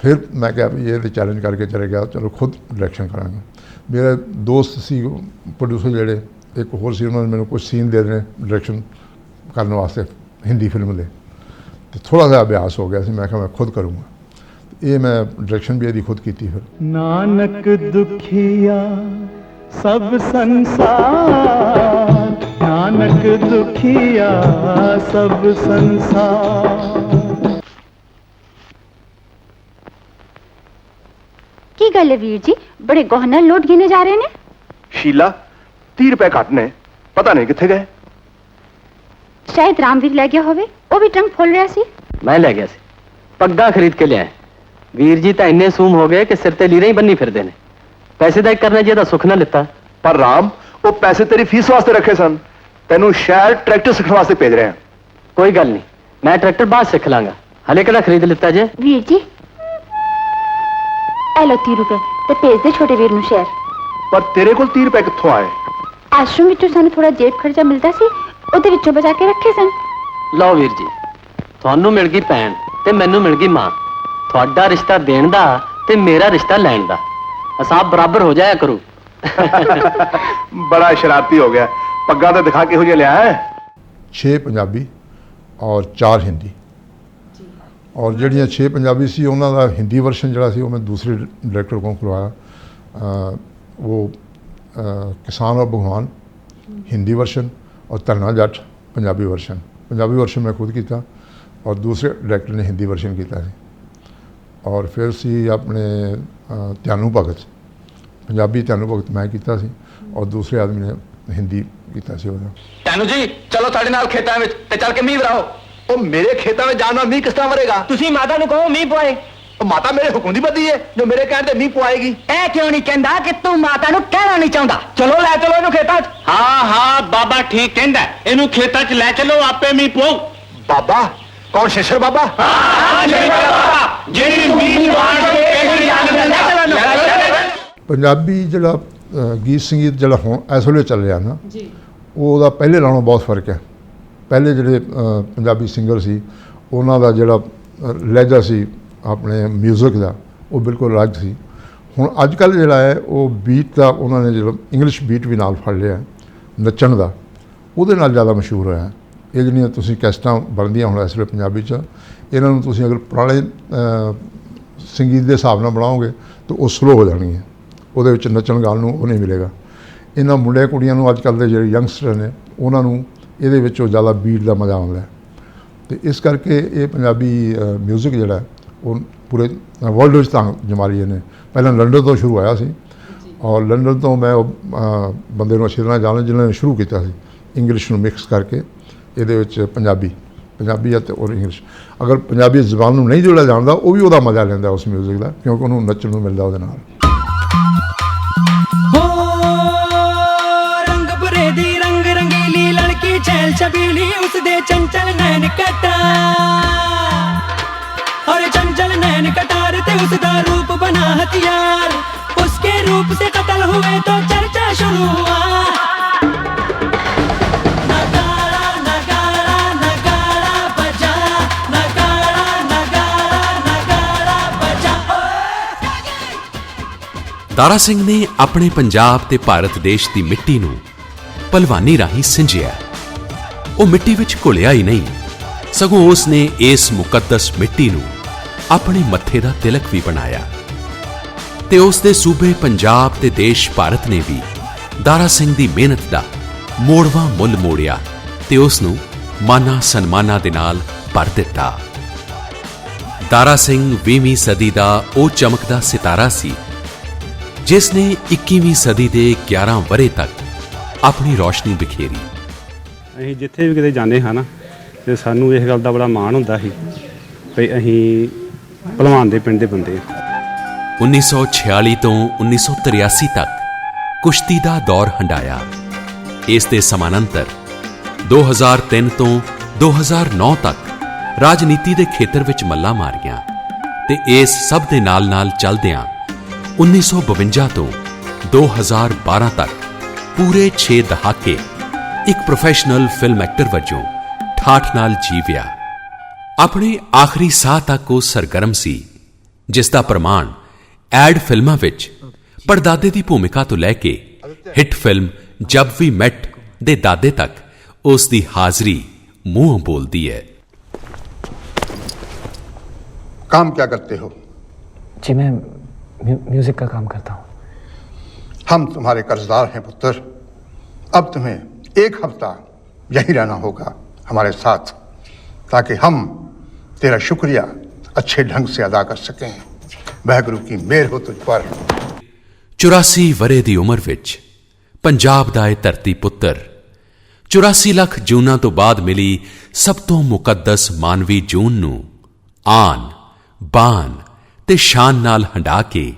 ਫਿਰ ਮੈਂ ਕਿਹਾ ਵੀ ਇਹ ਤੇ ਚੈਲੰਜ ਕਰਕੇ ਚਲੇ ਗਿਆ ਚਲੋ ਖੁਦ ਡਾਇਰੈਕਸ਼ਨ ਕਰਾਂਗੇ। ਮੇਰੇ ਦੋਸਤ ਸੀ ਪ੍ਰੋਡਿਊਸਰ ਜਿਹੜੇ ਇੱਕ ਹੋਰ ਸੀ ਉਹਨਾਂ ਨੇ ਮੈਨੂੰ ਕੁਝ ਸੀਨ ਦੇ ਦੇਣੇ ਡਾਇਰੈਕਸ਼ਨ ਕਰਨ ਵਾਸਤੇ ਹਿੰਦੀ ਫਿਲਮ ਦੇ। ਤੇ ਥੋੜਾ ਜਿਹਾ ਅਭਿਆਸ ਹੋ ਗਿਆ ਸੀ ਮੈਂ ਕਿਹਾ ਮੈਂ ਖੁਦ ਕਰੂੰਗਾ। ਇਹ ਮੈਂ ਡਾਇਰੈਕਸ਼ਨ ਵੀ ਇਹਦੀ ਖੁਦ ਕੀਤੀ ਫਿਰ ਨਾਨਕ ਦੁਖੀਆ ਸਭ ਸੰਸਾਰ ਨਾਨਕ ਇੱਕ ਦੁਖੀਆ ਸਭ ਸੰਸਾਰ ਕੀ ਗੱਲ ਹੈ ਵੀਰ ਜੀ ਬੜੇ ਗਹਿਣੇ ਲੋਟ ਗਿਨੇ ਜਾ ਰਹੇ ਨੇ ਸ਼ੀਲਾ 30 ਰੁਪਏ ਘੱਟ ਨੇ ਪਤਾ ਨਹੀਂ ਕਿੱਥੇ ਗਏ ਸ਼ਾਇਦ ਰਾਮਵੀਰ ਲੈ ਗਿਆ ਹੋਵੇ ਉਹ ਵੀ ਟਰੰਕ ਖੋਲ ਰਿਹਾ ਸੀ ਮੈਂ ਲੈ ਗਿਆ ਸੀ ਪੱਗਾਂ ਖਰੀਦ ਕੇ ਲਿਆਏ ਵੀਰ ਜੀ ਤਾਂ ਇੰਨੇ ਸੂਮ ਹੋ ਗਏ ਕਿ ਸਿਰ ਤੇ ਲੀਰੇ ਹੀ ਬੰਨੀ ਫਿਰਦੇ ਨੇ। ਪੈਸੇ ਦਾ ਇੱਕ ਕਰਨਾ ਜੀ ਦਾ ਸੁੱਖ ਨਾ ਲਿੱਤਾ। ਪਰ ਰਾਮ ਉਹ ਪੈਸੇ ਤੇਰੀ ਫੀਸ ਵਾਸਤੇ ਰੱਖੇ ਸਨ। ਤੈਨੂੰ ਸ਼ਹਿਰ ਟਰੈਕਟਰ ਸਿੱਖਣ ਵਾਸਤੇ ਭੇਜ ਰਹੇ ਆ ਕੋਈ ਗੱਲ ਨਹੀਂ ਮੈਂ ਟਰੈਕਟਰ ਬਾਅਦ ਸਿੱਖ ਲਾਂਗਾ। ਹਲੇ ਕਿਹੜਾ ਖਰੀਦ ਲਿੱਤਾ ਜੇ? ਵੀਰ ਜੀ ਇਹ ਲਓ 30 ਰੁਪਏ ਤੇ ਭੇਜ ਦੇ ਛੋਟੇ ਵੀਰ ਨੂੰ ਸ਼ਹਿਰ। ਪਰ ਤੇਰੇ ਕੋਲ 30 ਰੁਪਏ ਕਿੱਥੋਂ ਆਏ? ਆਸ਼ਰਮ ਵਿੱਚੋਂ ਸਾਨੂੰ ਥੋੜਾ ਜੇਬ ਖਰਚਾ ਮਿਲਦਾ ਸੀ ਉਹਦੇ ਵਿੱਚੋਂ ਬਚਾ ਕੇ ਰੱਖੇ ਸਨ। ਲਓ ਵੀਰ ਜੀ ਤੁਹਾਨੂੰ ਮਿਲ ਗਈ ਭੈਣ ਤੇ ਮੈਨੂੰ ਮਿਲ ਗਈ ਮਾਂ। ਤੁਹਾਡਾ ਰਿਸ਼ਤਾ ਦੇਣ ਦਾ ਤੇ ਮੇਰਾ ਰਿਸ਼ਤਾ ਲੈਣ ਦਾ। ਅਸਾਬ ਬਰਾਬਰ ਹੋ ਜਾਇਆ ਕਰੂ। ਬੜਾ ਸ਼ਰਾਰਤੀ ਹੋ ਗਿਆ। ਪੱਗਾਂ ਤੇ ਦਿਖਾ ਕਿਹੋ ਜਿਹਾ ਲਿਆ ਹੈ? 6 ਪੰਜਾਬੀ ਔਰ 4 ਹਿੰਦੀ। ਔਰ ਜਿਹੜੀਆਂ 6 ਪੰਜਾਬੀ ਸੀ ਉਹਨਾਂ ਦਾ ਹਿੰਦੀ ਵਰਸ਼ਨ ਜਿਹੜਾ ਸੀ ਉਹ ਮੈਂ ਦੂਸਰੇ ਡਾਇਰੈਕਟਰ ਕੋਲ ਕਰਵਾਇਆ। ਉਹ ਕਿਸਾਨ ਔਰ ਭਗਵਾਨ ਹਿੰਦੀ ਵਰਸ਼ਨ ਔਰ ਧਰਨਾ ਜੱਟ ਪੰਜਾਬੀ ਵਰਸ਼ਨ ਪੰਜਾਬੀ ਵਰਸ਼ਨ ਮੈਂ ਖੁਦ ਕੀਤਾ ਔਰ ਦੂਸਰੇ ਡਾਇਰੈਕਟਰ ਨੇ ਹਿੰਦੀ ਵਰਸ਼ਨ ਕੀਤਾ ਸੀ। ਔਰ ਫਿਰ ਸੀ ਆਪਣੇ ਧਿਆਨੂ ਭਗਤ ਪੰਜਾਬੀ ਧਿਆਨੂ ਭਗਤ ਮੈਂ ਕੀਤਾ ਸੀ ਔਰ ਦੂਸਰੇ ਆਦਮੀ ਨੇ ਹਿੰਦੀ ਕੀਤਾ ਸੀ ਉਹਦਾ। ਤੈਨੂੰ ਜੀ ਚਲੋ ਸਾਡੇ ਨਾਲ ਖੇਤਾਂ ਵਿੱਚ ਤੇ ਚੱਲ ਕੇ ਮੀਂਹ ਵਰਾਓ। ਉਹ ਮੇਰੇ ਖੇਤਾਂ ਵਿੱਚ ਜਾਣ ਮੀਂਹ ਕਿਸ ਤਰ੍ਹਾਂ ਵਰੇਗਾ ਤੁਸੀਂ ਮਾਤਾ ਨੂੰ ਕਹੋ ਮੀਂਹ ਪਵਾਏ ਉਹ ਮਾਤਾ ਮੇਰੇ ਹੁਕਮ ਦੀ ਬੱਦੀ ਹੈ ਜੋ ਮੇਰੇ ਕਹਿਣ ਤੇ ਮੀਂਹ ਪਵਾਏਗੀ ਇਹ ਕਿਉਂ ਨਹੀਂ ਕਹਿੰਦਾ ਕਿ ਤੂੰ ਮਾਤਾ ਨੂੰ ਕਹਿਣਾ ਨਹੀਂ ਚਾਹੁੰਦਾ? ਚਲੋ ਲੈ ਚਲੋ ਇਹਨੂੰ ਖੇਤਾਂ 'ਚ। ਹਾਂ ਹਾਂ ਬਾਬਾ ਠੀਕ ਕਹਿੰਦਾ। ਇਹਨੂੰ ਖੇਤਾਂ 'ਚ ਲੈ ਚਲੋ ਆਪੇ ਮੀਂਹ ਪਵਾਉ ਬਾਬਾ ਕੌਣ? ਸ਼ੇਸ਼ਰ ਬਾਬਾ? ਹਾਂ ਜੀ ਬਾਬਾ। ਜਿਹੜੀ ਕੇ ਪੰਜਾਬੀ ਜਿਹੜਾ ਗੀਤ ਸੰਗੀਤ ਜਿਹੜਾ ਹੁਣ ਇਸ ਵੇਲੇ ਚੱਲ ਰਿਹਾ ਨਾ ਜੀ। ਉਹਦਾ ਪਹਿਲੇ ਨਾਲੋਂ ਬਹੁਤ ਫ਼ਰਕ ਹੈ। ਪਹਿਲੇ ਜਿਹੜੇ ਪੰਜਾਬੀ ਸਿੰਗਰ ਸੀ ਉਹਨਾਂ ਦਾ ਜਿਹੜਾ ਲਹਿਜਾ ਸੀ ਆਪਣੇ 뮤직 ਦਾ ਉਹ ਬਿਲਕੁਲ ਅਲੱਗ ਸੀ। ਹੁਣ ਅੱਜ ਕੱਲ੍ਹ ਜਿਹੜਾ ਹੈ ਉਹ ਬੀਟ ਦਾ ਉਹਨਾਂ ਨੇ ਜਿਹੜਾ ਇੰਗਲਿਸ਼ ਬੀਟ ਵੀ ਨਾਲ ਫੜ ਲਿਆ ਨੱਚਣ ਦਾ। ਉਹਦੇ ਨਾਲ ਜ਼ਿਆਦਾ ਮਸ਼ਹੂਰ ਹੋਇਆ ਹੈ। ਇਹ ਜਿਹੜੀਆਂ ਤੁਸੀਂ ਕੈਸਟਾਂ ਬਣਦੀਆਂ ਹੁਣ ਇਸ ਵੇਲੇ ਪੰਜਾਬੀ 'ਚ। ਇਹਨਾਂ ਨੂੰ ਤੁਸੀਂ ਅਗਰ ਪੁਰਾਣੇ ਸੰਗੀਤ ਦੇ ਹਿਸਾਬ ਨਾਲ ਬਣਾਓਗੇ ਤਾਂ ਉਹ ਸਲੋ ਹੋ ਜਾਣਗੀਆਂ। ਉਹਦੇ ਵਿੱਚ ਨੱਚਣ ਗਾਣ ਨੂੰ ਉਹ ਨਹੀਂ ਮਿਲੇਗਾ। ਇਹਨਾਂ ਮੁੰਡੇ ਕੁੜੀਆਂ ਨੂੰ ਅੱਜ ਕੱਲ੍ਹ ਦੇ ਜਿਹੜੇ ਯੰਗਸਟਰ ਨੇ ਉਹਨਾਂ ਨੂੰ ਇਹਦੇ ਵਿੱਚੋਂ ਜ਼ਿਆਦਾ ਬੀਟ ਦਾ ਮਜ਼ਾ ਆਉਂਦਾ ਤੇ ਇਸ ਕਰਕੇ ਇਹ ਪੰਜਾਬੀ 뮤직 ਜਿਹੜਾ ਉਹ ਪੂਰੇ ਵਰਲਡ ਵਿੱਚ ਤਾਂ ਜਮਾ ਰਹੀਆਂ ਨੇ ਪਹਿਲਾਂ ਲੰਡਨ ਤੋਂ ਸ਼ੁਰੂ ਹੋਇਆ ਸੀ ਔਰ ਲੰਡਨ ਤੋਂ ਮੈਂ ਉਹ ਬੰਦੇ ਨੂੰ ਅੱਛੀ ਤਰ੍ਹਾਂ ਜਾਣਦਾ ਜਿਹਨਾਂ ਨੇ ਸ਼ੁਰੂ ਕੀਤਾ ਸੀ ਇੰਗਲਿਸ਼ ਨੂੰ ਮਿਕਸ ਕਰਕੇ। ਇਹਦੇ ਵਿੱਚ ਪੰਜਾਬੀ ਪੰਜਾਬੀ ਅਤੇ ਔਰ ਇੰਗਲਿਸ਼ ਅਗਰ ਪੰਜਾਬੀ ਜ਼ਬਾਨ ਨੂੰ ਨਹੀਂ ਜੋੜਿਆ ਜਾਣਦਾ ਉਹ ਵੀ ਉਹਦਾ ਮਜ਼ਾ ਲੈਂਦਾ ਉਸ 뮤직 ਦਾ, ਕਿਉਂਕਿ ਉਹਨੂੰ ਨੱਚਣ ਨੂੰ ਮਿਲਦਾ ਉਹਦੇ ਨਾਲ। ਚੈਲ ਚਬੀਲੀ ਉਸ ਦੇ ਚੰਚਲ ਨੈਣ ਕਟਾ। ਔਰ ਚੰਚਲ ਨੈਣ ਕਟਾਰ ਤੇ ਉਸ ਦਾ ਰੂਪ ਬਣਾ ਹਥਿਆਰ। ਉਸਕੇ ਰੂਪ ਸੇ ਕਤਲ ਹੋਏ ਤੋ ਦਾਰਾ ਸਿੰਘ ਨੇ ਆਪਣੇ ਪੰਜਾਬ ਤੇ ਭਾਰਤ ਦੇਸ਼ ਦੀ ਮਿੱਟੀ ਨੂੰ ਭਲਵਾਨੀ ਰਾਹੀਂ ਸਿੰਜਿਆ। ਉਹ ਮਿੱਟੀ ਵਿੱਚ ਘੁਲਿਆ ਹੀ ਨਹੀਂ। ਸਗੋਂ ਉਸ ਨੇ ਇਸ ਮੁਕੱਦਸ ਮਿੱਟੀ ਨੂੰ ਆਪਣੇ ਮੱਥੇ ਦਾ ਤਿਲਕ ਵੀ ਬਣਾਇਆ। ਤੇ ਉਸ ਦੇ ਸੂਬੇ ਪੰਜਾਬ ਤੇ ਦੇਸ਼ ਭਾਰਤ ਨੇ ਵੀ ਦਾਰਾ ਸਿੰਘ ਦੀ ਮਿਹਨਤ ਦਾ ਮੋੜਵਾ ਮੁੱਲ ਮੋੜਿਆ ਤੇ ਉਸ ਨੂੰ ਮਾਨਾ ਸਨਮਾਨਾਂ ਦੇ ਨਾਲ ਭਰ ਦਿੱਤਾ। ਦਾਰਾ ਸਿੰਘ 20ਵੀਂ ਸਦੀ ਦਾ ਉਹ ਚਮਕਦਾ ਸਿਤਾਰਾ ਸੀ ਜਿਸ ਨੇ 21ਵੀਂ ਸਦੀ ਦੇ 11 ਵਰੇ ਤੱਕ ਆਪਣੀ ਰੋਸ਼ਨੀ ਬਿਖੇਰੀ ਅਸੀਂ ਜਿੱਥੇ ਵੀ ਕਿਤੇ ਜਾਂਦੇ ਹਾਂ ਨਾ ਤੇ ਸਾਨੂੰ ਇਸ ਗੱਲ ਦਾ ਬੜਾ ਮਾਣ ਹੁੰਦਾ ਸੀ ਵੀ ਅਸੀਂ ਭਲਵਾਨ ਦੇ ਪਿੰਡ ਦੇ ਬੰਦੇ ਹਾਂ। 1946 ਤੋਂ 1983 ਤੱਕ ਕੁਸ਼ਤੀ ਦਾ ਦੌਰ ਹੰਡਾਇਆ। ਇਸ ਦੇ ਸਮਾਨੰਤਰ 2003 ਤੋਂ 2009 ਤੱਕ ਰਾਜਨੀਤੀ ਦੇ ਖੇਤਰ ਵਿੱਚ ਮੱਲਾਂ ਮਾਰੀਆਂ ਤੇ ਇਸ ਸਭ ਦੇ ਨਾਲ-ਨਾਲ ਚੱਲਦਿਆਂ 1952 ਤੋਂ 2012 ਤੱਕ ਪੂਰੇ 6 ਦਹਾਕੇ ਇੱਕ ਪ੍ਰੋਫੈਸ਼ਨਲ ਫਿਲਮ ਐਕਟਰ ਵਜੋਂ ਠਾਠ ਨਾਲ ਜੀਵਿਆ ਆਪਣੇ ਆਖਰੀ ਸਾਹ ਤੱਕ ਉਹ ਸਰਗਰਮ ਸੀ ਜਿਸ ਦਾ ਪ੍ਰਮਾਣ ਐਡ ਫਿਲਮਾਂ ਵਿੱਚ ਪਰਦਾਦੇ ਦੀ ਭੂਮਿਕਾ ਤੋਂ ਲੈ ਕੇ ਹਿੱਟ ਫਿਲਮ ਜਬ ਵੀ ਮੈਟ ਦੇ ਦਾਦੇ ਤੱਕ ਉਸ ਦੀ ਹਾਜ਼ਰੀ ਮੂੰਹ ਬੋਲਦੀ ਹੈ काम क्या करते हो जी मैं म्यूजिक का काम करता हूँ हम तुम्हारे कर्जदार हैं पुत्र अब तुम्हें एक हफ्ता यहीं रहना होगा हमारे साथ ताकि हम तेरा शुक्रिया अच्छे ढंग से अदा कर सकें वाहगुरु की मेहर हो तुझ पर 84 ਵਰੇ ਦੀ ਉਮਰ ਵਿੱਚ ਪੰਜਾਬ ਦਾ ਇਹ ਧਰਤੀ ਪੁੱਤਰ 84 ਲੱਖ ਜੂਨਾਂ ਤੋਂ ਬਾਅਦ ਮਿਲੀ ਸਭ ਤੋਂ ਮੁਕੱਦਸ ਮਾਨਵੀ ਜੂਨ ਨੂੰ ਆਨ ਬਾਨ ਤੇ ਸ਼ਾਨ ਨਾਲ ਹੰਡਾ ਕੇ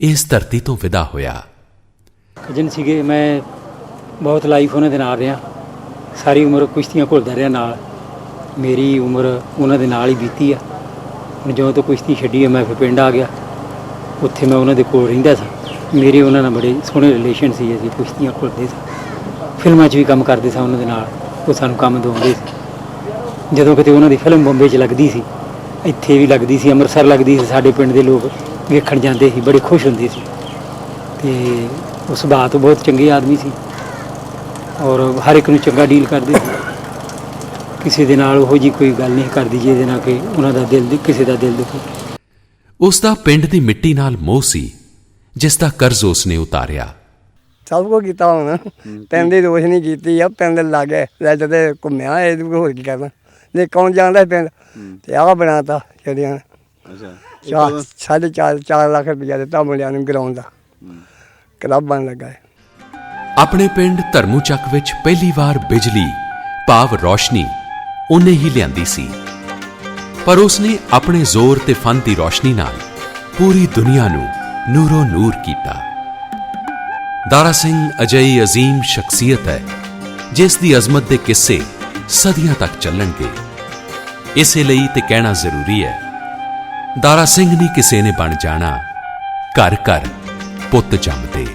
ਇਸ ਧਰਤੀ ਤੋਂ ਵਿਦਾ ਹੋਇਆ। ਕਜਨ ਸੀਗੇ, ਮੈਂ ਬਹੁਤ ਲਾਈਫ ਉਹਨਾਂ ਦੇ ਨਾਲ ਰਿਹਾ। ਸਾਰੀ ਉਮਰ ਕੁਸ਼ਤੀਆਂ ਘੁਲਦਾ ਰਿਹਾ ਨਾਲ। ਮੇਰੀ ਉਮਰ ਉਹਨਾਂ ਦੇ ਨਾਲ ਹੀ ਬੀਤੀ ਆ। ਹੁਣ ਜਦੋਂ ਤੋਂ ਕੁਸ਼ਤੀ ਛੱਡੀ ਮੈਂ ਫਿਰ ਪਿੰਡ ਆ ਗਿਆ। ਉੱਥੇ ਮੈਂ ਉਹਨਾਂ ਦੇ ਕੋਲ ਰਹਿੰਦਾ ਸੀ। ਮੇਰੇ ਉਹਨਾਂ ਨਾਲ ਬੜੇ ਸੋਹਣੇ ਰਿਲੇਸ਼ਨ ਸੀ ਅਸੀਂ ਕੁਸ਼ਤੀਆਂ ਘੁਲਦੇ ਸੀ। ਫਿਲਮਾਂ 'ਚ ਵੀ ਕੰਮ ਕਰਦੇ ਸਾਂ ਉਹਨਾਂ ਦੇ ਨਾਲ। ਉਹ ਸਾਨੂੰ ਕੰਮ ਦਿਵਾਉਂਦੇ ਸੀ। ਜਦੋਂ ਕਿਤੇ ਉਹਨਾਂ ਦੀ ਫਿਲਮ ਬੰਬੇ 'ਚ ਲੱਗਦੀ ਸੀ ਇੱਥੇ ਵੀ ਲੱਗਦੀ ਸੀ ਅੰਮ੍ਰਿਤਸਰ ਲੱਗਦੀ ਸੀ ਸਾਡੇ ਪਿੰਡ ਦੇ ਲੋਕ ਵੇਖਣ ਜਾਂਦੇ ਸੀ ਬੜੇ ਖੁਸ਼ ਹੁੰਦੇ ਸੀ। ਤੇ ਉਹ ਸੁਭਾਅ ਤੋਂ ਬਹੁਤ ਚੰਗੇ ਆਦਮੀ ਸੀ। ਔਰ ਹਰ ਇੱਕ ਨੂੰ ਚੰਗਾ ਡੀਲ ਕਰਦੇ ਸੀ। ਕਿਸੇ ਦੇ ਨਾਲ ਉਹੋ ਜੀ ਕੋਈ ਗੱਲ ਨਹੀਂ ਕਰਦੀ ਜਿਹਦੇ ਨਾਲ ਕਿ ਉਹਨਾਂ ਦਾ ਦਿਲ ਕਿਸੇ ਦਾ ਦਿਲ ਦੁਖੇ। ਉਸ ਦਾ ਪਿੰਡ ਦੀ ਮਿੱਟੀ ਨਾਲ ਮੋਹ ਸੀ ਜਿਸ ਦਾ ਕਰਜ਼ ਉਸ ਨੇ ਉਤਾਰਿਆ। ਸਭ ਕੁਝ ਕੀਤਾ ਹੁਣ। ਪਿੰਡ ਦੀ ਰੋਸ਼ ਨਹੀਂ ਕੀਤੀ ਆ ਪਿੰਡ ਲਾਗੇ ਲੱਜ ਤੇ ਘੁੰਮਿਆ ਇਹ ਹੋਰ ਕੀ ਕਰਨਾ। ਜੇ ਕੌਣ ਜਾਣਦਾ ਪਿੰਡ ਤੇ ਆਹ ਬਣਾਤਾ ਜਿਹੜੀਆਂ ਅੱਛਾ ਚਾਰ ਸਾਢੇ ਚਾਰ ਚਾਰ ਲੱਖ ਰੁਪਇਆ ਦਿੱਤਾ ਮੁੰਡਿਆਂ ਨੂੰ ਗਰਾਊਂਡ ਦਾ। ਕਲੱਬ ਬਣ ਲੱਗਾ ਹੈ ਆਪਣੇ ਪਿੰਡ ਧਰਮੂ ਚੱਕ ਵਿੱਚ ਪਹਿਲੀ ਵਾਰ ਬਿਜਲੀ ਭਾਵ ਰੋਸ਼ਨੀ ਉਹਨੇ ਹੀ ਲਿਆਂਦੀ ਸੀ। ਪਰ ਉਸਨੇ ਆਪਣੇ ਜ਼ੋਰ ਤੇ ਫਨ ਦੀ ਰੋਸ਼ਨੀ ਨਾਲ ਪੂਰੀ ਦੁਨੀਆ ਨੂੰ ਨੂਰੋ ਨੂਰ ਕੀਤਾ। ਦਾਰਾ ਸਿੰਘ ਅਜਈ ਅਜ਼ੀਮ ਸ਼ਖਸੀਅਤ ਹੈ ਜਿਸ ਦੀ ਅਜ਼ਮਤ ਦੇ ਕਿੱਸੇ ਸਦੀਆਂ ਤੱਕ ਚੱਲਣਗੇ। ਇਸੇ ਲਈ ਤੇ ਕਹਿਣਾ ਜ਼ਰੂਰੀ ਹੈ, ਦਾਰਾ ਸਿੰਘ ਨਹੀਂ ਕਿਸੇ ਨੇ ਬਣ ਜਾਣਾ, ਘਰ ਘਰ ਪੁੱਤ ਜੰਮਦੇ।